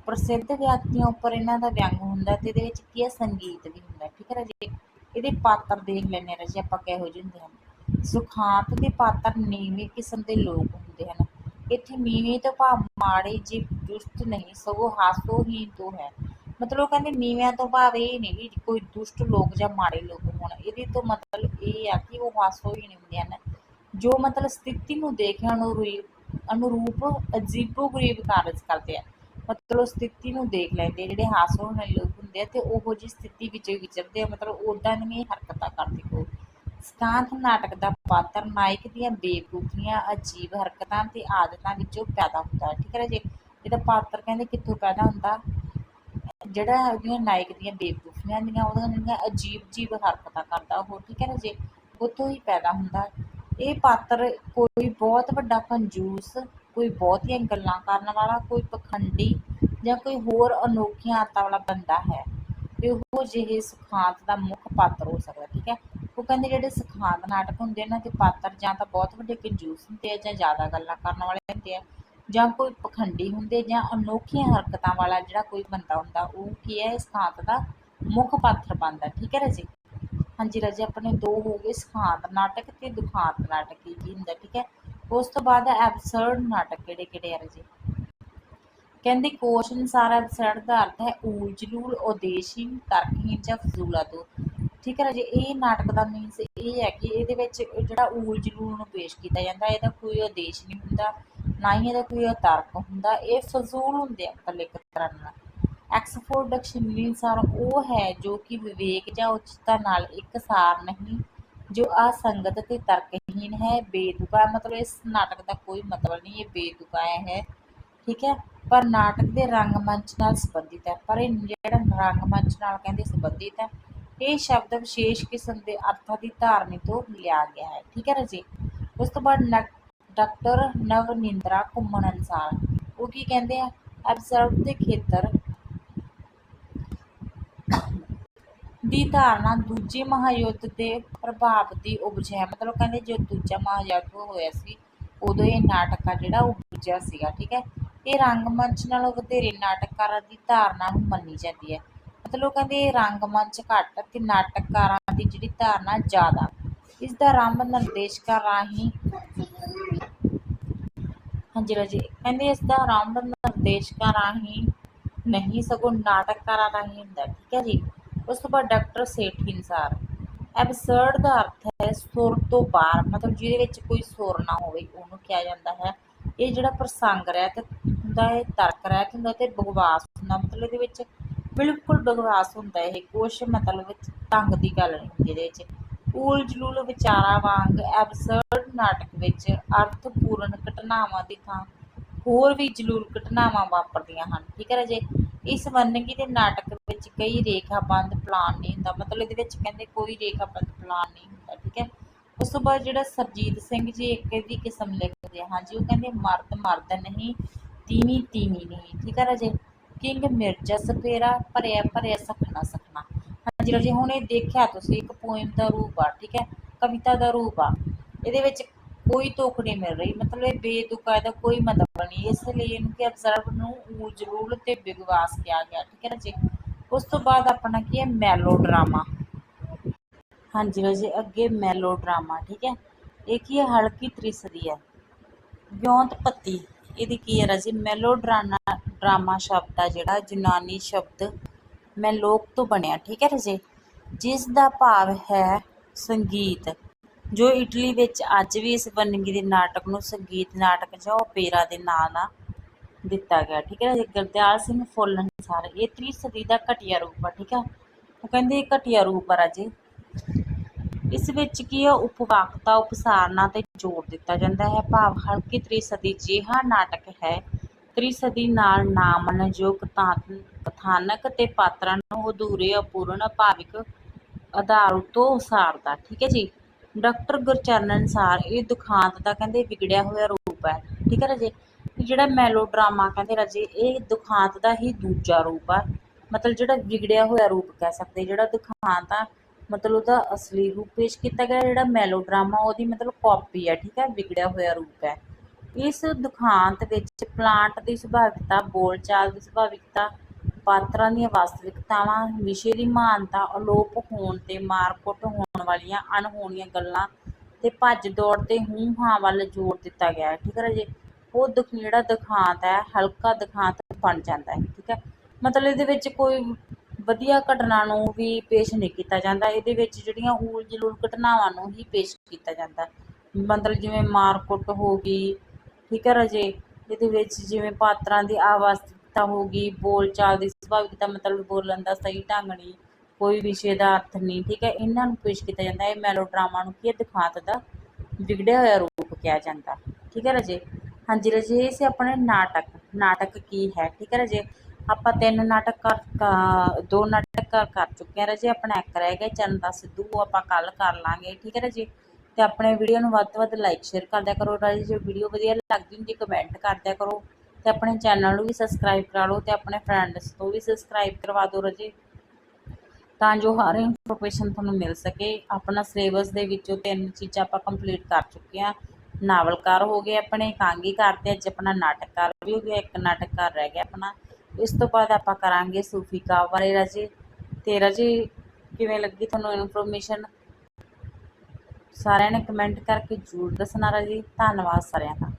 ਪ੍ਰਸਿੱਧ ਵਿਅਕਤੀਆਂ ਉੱਪਰ ਇਹਨਾਂ ਦਾ ਵਿਅੰਗ ਹੁੰਦਾ ਤੇ ਇਹਦੇ ਵਿੱਚ ਕੀ ਹੈ? ਸੰਗੀਤ ਵੀ ਹੁੰਦਾ ਠੀਕ ਹੈ ਰਾਜੇ? ਇਹਦੇ ਪਾਤਰ ਦੇਖ ਲੈਂਦੇ ਹਾਂ ਰਾਜੇ, ਆਪਾਂ ਕਿਹੋ ਜਿਹੇ ਹੁੰਦੇ ਹਨ। ਸੁਖਾਂਤ ਦੇ ਪਾਤਰ ਨੀਵੇਂ ਕਿਸਮ ਦੇ ਲੋਕ ਹੁੰਦੇ ਹਨ। ਇੱਥੇ ਨੀਵੇਂ ਤੋਂ ਭਾਵ ਮਾੜੇ ਜੀ ਦੁਸ਼ਟ ਨਹੀਂ, ਸਗੋਂ ਹਾਸੋਹੀਣ ਤੋਂ ਹੈ। ਮਤਲਬ ਉਹ ਕਹਿੰਦੇ ਨੀਵਿਆਂ ਤੋਂ ਭਾਵ ਇਹ ਨਹੀਂ ਵੀ ਕੋਈ ਦੁਸ਼ਟ ਲੋਕ ਜਾਂ ਮਾੜੇ ਲੋਕ ਹੋਣ। ਇਹਦੇ ਤੋਂ ਮਤਲਬ ਇਹ ਆ ਕਿ ਉਹ ਹਾਸੋ ਹੀ ਨਹੀਂ ਹੁੰਦੇ ਹਨ। ਜੋ ਮਤਲਬ ਸਥਿਤੀ ਨੂੰ ਦੇਖਣ ਕੇ ਅਨੁਰੂਪ ਅਜੀਬੋ ਗਰੀਬ ਕਾਰਜ ਕਰਦੇ ਆ। ਮਤਲਬ ਸਥਿਤੀ ਨੂੰ ਦੇਖ ਲੈਂਦੇ ਆ, ਜਿਹੜੇ ਵਾਲੇ ਲੋਕ ਹੁੰਦੇ ਆ ਤੇ ਉਹੋ ਜਿਹੀ ਸਥਿਤੀ ਵਿੱਚ ਵਿਚਰਦੇ ਆ ਮਤਲਬ ਉਦਾਂ ਦੀਆਂ ਹਰਕਤਾਂ ਕਰਦੇ ਹੋ ਸਿਧਾਂਤ ਨਾਟਕ ਦਾ ਪਾਤਰ ਨਾਇਕ ਦੀਆਂ ਬੇਵਕੂਫੀਆਂ ਅਜੀਬ ਹਰਕਤਾਂ ਤੇ ਆਦਤਾਂ ਵਿੱਚੋਂ ਪੈਦਾ ਹੁੰਦਾ ਠੀਕ ਹੈ ਜੀ? ਇਹਦਾ ਪਾਤਰ ਕਹਿੰਦੇ ਕਿੱਥੋਂ ਪੈਦਾ ਹੁੰਦਾ? ਜਿਹੜਾ ਉਹਦੀਆਂ ਨਾਇਕ ਦੀਆਂ ਬੇਵਕੂਫੀਆਂ ਦੀਆਂ ਉਹਦੀਆਂ ਜਿਹੜੀਆਂ ਅਜੀਬ ਅਜੀਬ ਹਰਕਤਾਂ ਕਰਦਾ ਉਹ ਠੀਕ ਹੈ ਨਾ ਜੀ? ਉੱਥੋਂ ਹੀ ਪੈਦਾ ਹੁੰਦਾ। ਇਹ ਪਾਤਰ ਕੋਈ ਬਹੁਤ ਵੱਡਾ ਕੰਜੂਸ ਕੋਈ ਬਹੁਤੀਆਂ ਗੱਲਾਂ ਕਰਨ ਵਾਲਾ, ਕੋਈ ਪਖੰਡੀ ਜਾਂ ਕੋਈ ਹੋਰ ਅਨੋਖੀਆਂ ਆਦਤਾਂ ਵਾਲਾ ਬੰਦਾ ਹੈ, ਤੇ ਉਹ ਜਿਹੇ ਸਿਖਾਂਤ ਦਾ ਮੁੱਖ ਪਾਤਰ ਹੋ ਸਕਦਾ, ਠੀਕ ਹੈ? ਉਹ ਕਹਿੰਦੇ ਜਿਹੜੇ ਸਿਖਾਂਤ ਨਾਟਕ ਹੁੰਦੇ ਇਹਨਾਂ ਦੇ ਪਾਤਰ ਜਾਂ ਤਾਂ ਬਹੁਤ ਵੱਡੇ ਕੰਜੂਸ ਹੁੰਦੇ ਆ ਜਾਂ ਜ਼ਿਆਦਾ ਗੱਲਾਂ ਕਰਨ ਵਾਲੇ ਹੁੰਦੇ ਆ, ਜਾਂ ਕੋਈ ਪਖੰਡੀ ਹੁੰਦੇ ਜਾਂ ਅਨੋਖੀਆਂ ਹਰਕਤਾਂ ਵਾਲਾ ਜਿਹੜਾ ਕੋਈ ਬੰਦਾ ਹੁੰਦਾ, ਉਹ ਕੀ ਹੈ? ਸਿਖਾਂਤ ਦਾ ਮੁੱਖ ਪਾਤਰ ਬਣਦਾ, ਠੀਕ ਹੈ ਰਾਜੇ? ਹਾਂਜੀ ਰਾਜੇ, ਆਪਣੇ ਦੋ ਹੋ ਗਏ ਸਿਖਾਂਤ ਨਾਟਕ ਤੇ ਦੁਖਾਂਤ ਨਾਟਕ, ਇਹ ਕੀ ਹੁੰਦਾ, ਠੀਕ ਹੈ? ਉਸ ਤੋਂ ਬਾਅਦ ਐਬਸਰਡ ਨਾਟਕ ਕਿਹੜੇ ਕਿਹੜੇ ਆ ਰਾਜੇ ਕਹਿੰਦੇ ਕੋਸ਼ ਅਨੁਸਾਰ ਐਬਸਰਡ ਦਾ ਅਰਥ ਹੈ ਊਲ ਉਦੇਸ਼ਹੀਨ ਤਰਕਹੀਨ ਜਾਂ ਫਜ਼ੂਲਾਤੋ ਠੀਕ ਹੈ ਰਾਜੇ ਇਹ ਨਾਟਕ ਦਾ ਮੀਨਸ ਇਹ ਹੈ ਕਿ ਇਹਦੇ ਵਿੱਚ ਜਿਹੜਾ ਊਲ ਨੂੰ ਪੇਸ਼ ਕੀਤਾ ਜਾਂਦਾ, ਇਹਦਾ ਕੋਈ ਉਦੇਸ਼ ਨਹੀਂ ਹੁੰਦਾ, ਨਾ ਹੀ ਇਹਦਾ ਕੋਈ ਤਰਕ ਹੁੰਦਾ। ਇਹ ਫਜ਼ੂਲ ਹੁੰਦੇ ਆ ਇਕੱਲੇ ਇੱਕ ਤਰ੍ਹਾਂ ਨਾਲ। ਐਕਸਫੋਰਡ ਡਿਕਸ਼ਨਰੀ ਅਨੁਸਾਰ ਉਹ ਹੈ ਜੋ ਕਿ ਵਿਵੇਕ ਜਾਂ ਉਚਿਤਤਾ ਨਾਲ ਇੱਕ ਸਾਰ ਨਹੀਂ, ਜੋ ਅਸੰਗਤ ਤੇ ਤਰਕ ਤਰਕਹੀਨ ਹੈ, ਬੇਤੁਕਾ ਮਤਲਬ ਇਸ ਨਾਟਕ ਦਾ ਕੋਈ ਮਤਲਬ ਨਹੀਂ, ਇਹ ਬੇਤੁਕਾ ਹੈ ਠੀਕ ਹੈ? ਪਰ ਨਾਟਕ ਦੇ ਰੰਗਮੰਚ ਨਾਲ ਸੰਬੰਧਿਤ ਹੈ, ਪਰ ਇਹ ਜਿਹੜਾ ਰੰਗਮੰਚ ਨਾਲ ਕਹਿੰਦੇ ਸੰਬੰਧਿਤ ਹੈ, ਇਹ ਸ਼ਬਦ ਵਿਸ਼ੇਸ਼ ਕਿਸਮ ਦੇ ਅਰਥਾਂ ਦੀ ਧਾਰਨੀ ਤੋਂ ਲਿਆ ਗਿਆ ਹੈ, ਠੀਕ ਹੈ ਰਾਜੇ? ਉਸ ਤੋਂ ਬਾਅਦ ਡਾਕਟਰ ਨਵਨਿੰਦਰਾ ਘੁੰਮਣ ਅਨੁਸਾਰ, ਉਹ ਕੀ ਕਹਿੰਦੇ ਆ? ਐਬਜ਼ਰਵ ਦੇ ਖੇਤਰ ਦੀ ਧਾਰਨਾ ਦੂਜੇ ਮਹਾਂਯੁੱਧ ਦੇ ਪ੍ਰਭਾਵ ਦੀ ਉਪਜ। ਹੈ ਮਤਲਬ ਕਹਿੰਦੇ ਜੋ ਦੂਜਾ ਮਹਾਂਯੁੱਧ ਹੋਇਆ ਸੀ, ਉਦੋਂ ਇਹ ਨਾਟਕ ਆ ਜਿਹੜਾ ਉਪਜਿਆ ਸੀਗਾ, ਠੀਕ ਹੈ? ਇਹ ਰੰਗਮੰਚ ਨਾਲੋਂ ਵਧੇਰੇ ਨਾਟਕਕਾਰਾਂ ਦੀ ਧਾਰਨਾ ਨੂੰ ਮੰਨੀ ਜਾਂਦੀ ਹੈ। ਮਤਲਬ ਕਹਿੰਦੇ ਇਹ ਰੰਗਮੰਚ ਘੱਟ ਤੇ ਨਾਟਕਕਾਰਾਂ ਦੀ ਜਿਹੜੀ ਧਾਰਨਾ ਜ਼ਿਆਦਾ। ਇਸ ਦਾ ਆਰੰਭ ਨਿਰਦੇਸ਼ਕਾਂ ਰਾਹੀਂ ਹਾਂਜੀ ਰਾਜੀ, ਕਹਿੰਦੇ ਇਸ ਦਾ ਆਰੰਭ ਨਿਰਦੇਸ਼ਕਾਂ ਰਾਹੀਂ ਨਹੀਂ, ਸਗੋਂ ਨਾਟਕਕਾਰਾਂ ਰਾਹੀਂ ਹੁੰਦਾ, ਠੀਕ ਹੈ ਜੀ? ਉਸ ਤੋਂ ਬਾਅਦ ਡਾਕਟਰ ਸੇਠੀ ਅਨੁਸਾਰ ਐਬਸਰਡ ਦਾ ਅਰਥ ਹੈ ਸੁਰ ਤੋਂ ਬਾਹਰ, ਮਤਲਬ ਜਿਹਦੇ ਵਿੱਚ ਕੋਈ ਸੁਰ ਨਾ ਹੋਵੇ, ਉਹਨੂੰ ਕਿਹਾ ਜਾਂਦਾ ਹੈ। ਇਹ ਜਿਹੜਾ ਪ੍ਰਸੰਗ ਰਹਿਤ ਹੁੰਦਾ ਹੈ ਤਰਕ ਰਹਿਤ ਹੁੰਦਾ ਤੇ ਬਗਵਾਸ ਹੁੰਦਾ। ਮਤਲਬ ਇਹਦੇ ਵਿੱਚ ਬਿਲਕੁਲ ਬਗਵਾਸ ਹੁੰਦਾ ਇਹ, ਕੁਛ ਮਤਲਬ ਵਿੱਚ ਢੰਗ ਦੀ ਗੱਲ ਨਹੀਂ ਹੁੰਦੀ ਇਹਦੇ ਵਿੱਚ। ਊਲ ਜਲੂਲ ਵਿਚਾਰਾਂ ਵਾਂਗ ਐਬਸਰਡ ਨਾਟਕ ਵਿੱਚ ਅਰਥਪੂਰਨ ਘਟਨਾਵਾਂ ਦੀ ਥਾਂ ਹੋਰ ਵੀ ਜਲੂਲ ਘਟਨਾਵਾਂ ਵਾਪਰਦੀਆਂ ਹਨ। ਠੀਕ ਹੈ ਰਾਜੇ ਇਸ ਵੰਨਗੀ ਦੇ ਨਾਟਕ ਵਿੱਚ ਕਈ ਰੇਖਾਬੰਦ ਪਲਾਨ ਨਹੀਂ ਹੁੰਦਾ। ਮਤਲਬ ਇਹਦੇ ਵਿੱਚ ਕਹਿੰਦੇ ਕੋਈ ਰੇਖਾਬੰਦ ਪਲਾਨ ਨਹੀਂ ਹੁੰਦਾ, ਠੀਕ ਹੈ? ਉਸ ਤੋਂ ਬਾਅਦ ਜਿਹੜਾ ਸਰਜੀਤ ਸਿੰਘ ਜੀ ਇੱਕ ਇਹਦੀ ਕਿਸਮ ਲਿਖਦੇ ਆ। ਹਾਂਜੀ, ਉਹ ਕਹਿੰਦੇ ਮਰਦ ਮਰਦ ਨਹੀਂ, ਤੀਵੀਂ ਤੀਵੀਂ ਨਹੀਂ, ਠੀਕ ਹੈ ਰਾਜੇ? ਕਿੰਗ ਮਿਰਜ਼ਾ ਸਫੇਰਾ, ਭਰਿਆ ਭਰਿਆ ਸਖਣਾ ਸਖਣਾ ਹਾਂਜੀ ਰਾਜੇ, ਹੁਣ ਇਹ ਦੇਖਿਆ ਤੁਸੀਂ, ਇੱਕ ਪੋਇਮ ਦਾ ਰੂਪ ਆ, ਠੀਕ ਹੈ? ਕਵਿਤਾ ਦਾ ਰੂਪ ਆ। ਇਹਦੇ ਵਿੱਚ ਕੋਈ ਤੁਕ ਨਹੀਂ ਮਿਲ ਰਹੀ। ਮਤਲਬ ਇਹ ਬੇਤੁਕਾ ਇਹਦਾ ਕੋਈ ਮਤਲਬ ਨਹੀਂ। ਇਸ ਲਈ ਇਹਨੂੰ ਕਿ ਅਬਜ਼ਰਵ ਨੂੰ ਊਲ ਜਲੂਲ ਤੇ ਬਿਗਵਾਸ ਕਿਹਾ ਗਿਆ। ਠੀਕ ਹੈ ਰਾਜੇ ਉਸ ਤੋਂ ਬਾਅਦ ਆਪਣਾ ਕੀ ਹੈ? ਮੈਲੋ ਡਰਾਮਾ ਹਾਂਜੀ ਰਾਜੇ ਅੱਗੇ ਮੈਲੋ ਡਰਾਮਾ ਠੀਕ ਹੈ? ਇਹ ਕੀ ਹੈ? ਹਲਕੀ ਤ੍ਰਿਸਦੀ ਹੈ। ਵਿਉਂਤ ਪੱਤੀ। ਇਹਦੀ ਕੀ ਹੈ ਰਾਜੇ? ਮੈਲੋ ਡਰਾਮਾ ਡਰਾਮਾ ਸ਼ਬਦ ਆ ਜਿਹੜਾ ਯੂਨਾਨੀ ਸ਼ਬਦ ਮੈਲੋਕ ਤੋਂ ਬਣਿਆ। ਠੀਕ ਹੈ ਰਾਜੇ? ਜਿਸ ਦਾ ਭਾਵ ਹੈ ਸੰਗੀਤ। ਜੋ ਇਟਲੀ ਵਿੱਚ ਅੱਜ ਵੀ ਇਸ ਵੰਨਗੀ ਦੇ ਨਾਟਕ ਨੂੰ ਸੰਗੀਤ ਨਾਟਕ ਜਾਂ ਓਪੇਰਾ ਦੇ ਨਾਂ ਨਾਲ ਦਿੱਤਾ ਗਿਆ, ਠੀਕ ਹੈ ਰਾਜੇ ਗੁਰਦਿਆਲ ਸਿੰਘ ਫੁੱਲ ਅਨੁਸਾਰ ਇਹ ਤੀਹ ਸਦੀ ਦਾ ਘਟੀਆ ਰੂਪ ਆ, ਠੀਕ ਹੈ? ਉਹ ਕਹਿੰਦੇ ਇਹ ਘਟੀਆ ਰੂਪ ਆ ਰਾਜੇ। ਇਸ ਵਿੱਚ ਕੀ ਹੈ? ਉਪਵਾਕਤਾ, ਉਪਸਾਰਨਾ ਤੇ ਜੋੜ ਦਿੱਤਾ ਜਾਂਦਾ ਹੈ। ਭਾਵ ਹਲਕੀ ਤ੍ਰਿਸਦੀ ਜਿਹਾ ਨਾਟਕ ਹੈ। ਤ੍ਰਿਸਦੀ ਨਾਲ ਨਾਮਨਯੋਗ ਕਥਾ- ਕਥਾਨਕ ਤੇ ਪਾਤਰਾਂ ਨੂੰ ਅਧੂਰੇ, ਅਪੂਰਨ, ਭਾਵਿਕ ਆਧਾਰ ਉਤੋਂ ਉਸਾਰਦਾ, ਠੀਕ ਹੈ ਜੀ? ਡਾਕਟਰ ਗੁਰਚਰਨ ਅਨੁਸਾਰ ਇਹ ਦੁਖਾਂਤ ਦਾ ਕਹਿੰਦੇ ਵਿਗੜਿਆ ਹੋਇਆ ਰੂਪ ਹੈ। ਠੀਕ ਹੈ ਰਾਜੇ? ਜਿਹੜਾ ਮੈਲੋਡਰਾਮਾ ਕਹਿੰਦੇ ਰਾਜੇ, ਇਹ ਦੁਖਾਂਤ ਦਾ ਹੀ ਦੂਜਾ ਰੂਪ ਆ। ਮਤਲਬ ਜਿਹੜਾ ਵਿਗੜਿਆ ਹੋਇਆ ਰੂਪ ਕਹਿ ਸਕਦੇ, ਜਿਹੜਾ ਦੁਖਾਂਤ ਆ, ਮਤਲਬ ਉਹਦਾ ਅਸਲੀ ਰੂਪ ਪੇਸ਼ ਕੀਤਾ ਗਿਆ, ਜਿਹੜਾ ਮੈਲੋਡਰਾਮਾ ਉਹਦੀ ਮਤਲਬ ਕਾਪੀ ਹੈ ਠੀਕ ਹੈ, ਵਿਗੜਿਆ ਹੋਇਆ ਰੂਪ ਹੈ। ਇਸ ਦੁਖਾਂਤ ਵਿੱਚ ਪਲਾਂਟ ਦੀ ਸੁਭਾਵਿਕਤਾ, ਬੋਲਚਾਲ ਦੀ ਸੁਭਾਵਿਕਤਾ ਪਾਤਰਾਂ ਦੀਆਂ ਵਾਸਤਵਿਕਤਾਵਾਂ, ਵਿਸ਼ੇ ਦੀ ਮਹਾਨਤਾ, ਅਲੋਪ ਹੋਣ ਤੇ ਮਾਰਕੁੱਟ ਹੋਣ ਵਾਲੀਆਂ ਅਣਹੋਣੀਆਂ ਗੱਲਾਂ ਤੇ ਭੱਜ ਦੌੜ ਤੇ ਹੂੰ ਹਾਂ ਵੱਲ ਜੋੜ ਦਿੱਤਾ ਗਿਆ ਹੈ। ਠੀਕ ਹੈ ਰਾਜੇ ਉਹ ਦੁਖ ਜਿਹੜਾ ਦੁਖਾਂਤ ਹੈ, ਹਲਕਾ ਦਿਖਾਂਤ ਬਣ ਜਾਂਦਾ ਹੈ। ਠੀਕ ਹੈ? ਮਤਲਬ ਇਹਦੇ ਵਿੱਚ ਕੋਈ ਵਧੀਆ ਘਟਨਾ ਨੂੰ ਵੀ ਪੇਸ਼ ਨਹੀਂ ਕੀਤਾ ਜਾਂਦਾ। ਇਹਦੇ ਵਿੱਚ ਜਿਹੜੀਆਂ ਊਲ ਜਲੂਲ ਘਟਨਾਵਾਂ ਨੂੰ ਹੀ ਪੇਸ਼ ਕੀਤਾ ਜਾਂਦਾ। ਮਤਲਬ ਜਿਵੇਂ ਮਾਰਕੁੱਟ ਹੋ ਗਈ, ਠੀਕ ਹੈ ਰਾਜੇ ਇਹਦੇ ਵਿੱਚ ਜਿਵੇਂ ਪਾਤਰਾਂ ਦੀ ਆਵਾਸਤਿਕਤਾ ਹੋ ਗਈ, ਬੋਲਚਾਲ ਦੀ ਸੁਭਾਵਿਕਤਾ ਮਤਲਬ ਬੋਲਣ ਦਾ ਸਹੀ ਢੰਗ ਨਹੀਂ, ਕੋਈ ਵਿਸ਼ੇ ਦਾ ਅਰਥ ਨਹੀਂ, ਠੀਕ ਹੈ। ਇਹਨਾਂ ਨੂੰ ਪੇਸ਼ ਕੀਤਾ ਜਾਂਦਾ ਇਹ ਮੈਲੋਡਰਾਮਾ ਨੂੰ ਕੀ ਹੈ ਦਿਖਾਤ ਦਾ ਵਿਗੜਿਆ ਹੋਇਆ ਰੂਪ ਕਿਹਾ ਜਾਂਦਾ, ਠੀਕ ਹੈ ਰਾਜੇ? ਹਾਂਜੀ ਰਾਜੇ, ਇਹ ਸੀ ਆਪਣੇ ਨਾਟਕ ਨਾਟਕ ਕੀ ਹੈ, ਠੀਕ ਹੈ ਰਾਜੇ? ਆਪਾਂ ਤਿੰਨ ਨਾਟਕ ਕਰ ਦੋ ਨਾਟਕ ਕਰ ਕਰ ਚੁੱਕੇ ਹਾਂ ਰਾਜੇ, ਆਪਣਾ ਇੱਕ ਰਹਿ ਗਿਆ ਚਰਨ ਦਾ ਸਿੱਧੂ, ਉਹ ਆਪਾਂ ਕੱਲ ਕਰ ਲਾਂਗੇ, ਠੀਕ ਹੈ ਰਾਜੇ? ਤੇ ਆਪਣੇ ਵੀਡੀਓ ਨੂੰ ਵੱਧ ਤੋਂ ਵੱਧ ਲਾਈਕ ਸ਼ੇਅਰ ਕਰਦਿਆ ਕਰੋ ਰਾਜੇ, ਜੇ ਵੀਡੀਓ ਵਧੀਆ ਲੱਗਦੀ ਹੁੰਦੀ ਕਮੈਂਟ ਕਰਦਿਆ ਕਰੋ। ਤੇ ਆਪਣੇ ਚੈਨਲ ਨੂੰ ਵੀ ਸਬਸਕ੍ਰਾਈਬ ਕਰਾ ਲਓ ਤੇ ਆਪਣੇ ਫਰੈਂਡਸ ਤੋਂ ਵੀ ਸਬਸਕ੍ਰਾਈਬ ਕਰਵਾ ਦਿਓ ਰਜੇ, ਤਾਂ ਜੋ ਹਰ ਇਨਫੋਰਮੇਸ਼ਨ ਤੁਹਾਨੂੰ ਮਿਲ ਸਕੇ। ਆਪਣਾ ਸਿਲੇਬਸ ਦੇ ਵਿੱਚੋਂ ਤਿੰਨ ਚੀਜ਼ਾਂ ਆਪਾਂ ਕੰਪਲੀਟ ਕਰ ਚੁੱਕੇ ਹਾਂ। ਨਾਵਲਕਾਰ ਹੋ ਗਏ ਆਪਣੇ ਇਕਾਂਗੀਕਾਰ ਤੇ ਅੱਜ ਆਪਣਾ ਨਾਟਕਕਾਰ ਵੀ ਹੋ ਗਿਆ, ਇੱਕ ਨਾਟਕਕਾਰ ਰਹਿ ਗਿਆ ਆਪਣਾ। ਇਸ ਤੋਂ ਬਾਅਦ ਆਪਾਂ ਕਰਾਂਗੇ ਸੂਫੀ ਕਾਵ ਬਾਰੇ ਰਾਜੇ। ਤੇ ਰਾਜੇ, ਕਿਵੇਂ ਲੱਗੀ ਤੁਹਾਨੂੰ ਇਨਫੋਰਮੇਸ਼ਨ ਸਾਰਿਆਂ ਨੇ ਕਮੈਂਟ ਕਰਕੇ ਜ਼ਰੂਰ ਦੱਸਣਾ ਰਾਜੇ। ਧੰਨਵਾਦ ਸਾਰਿਆਂ ਦਾ।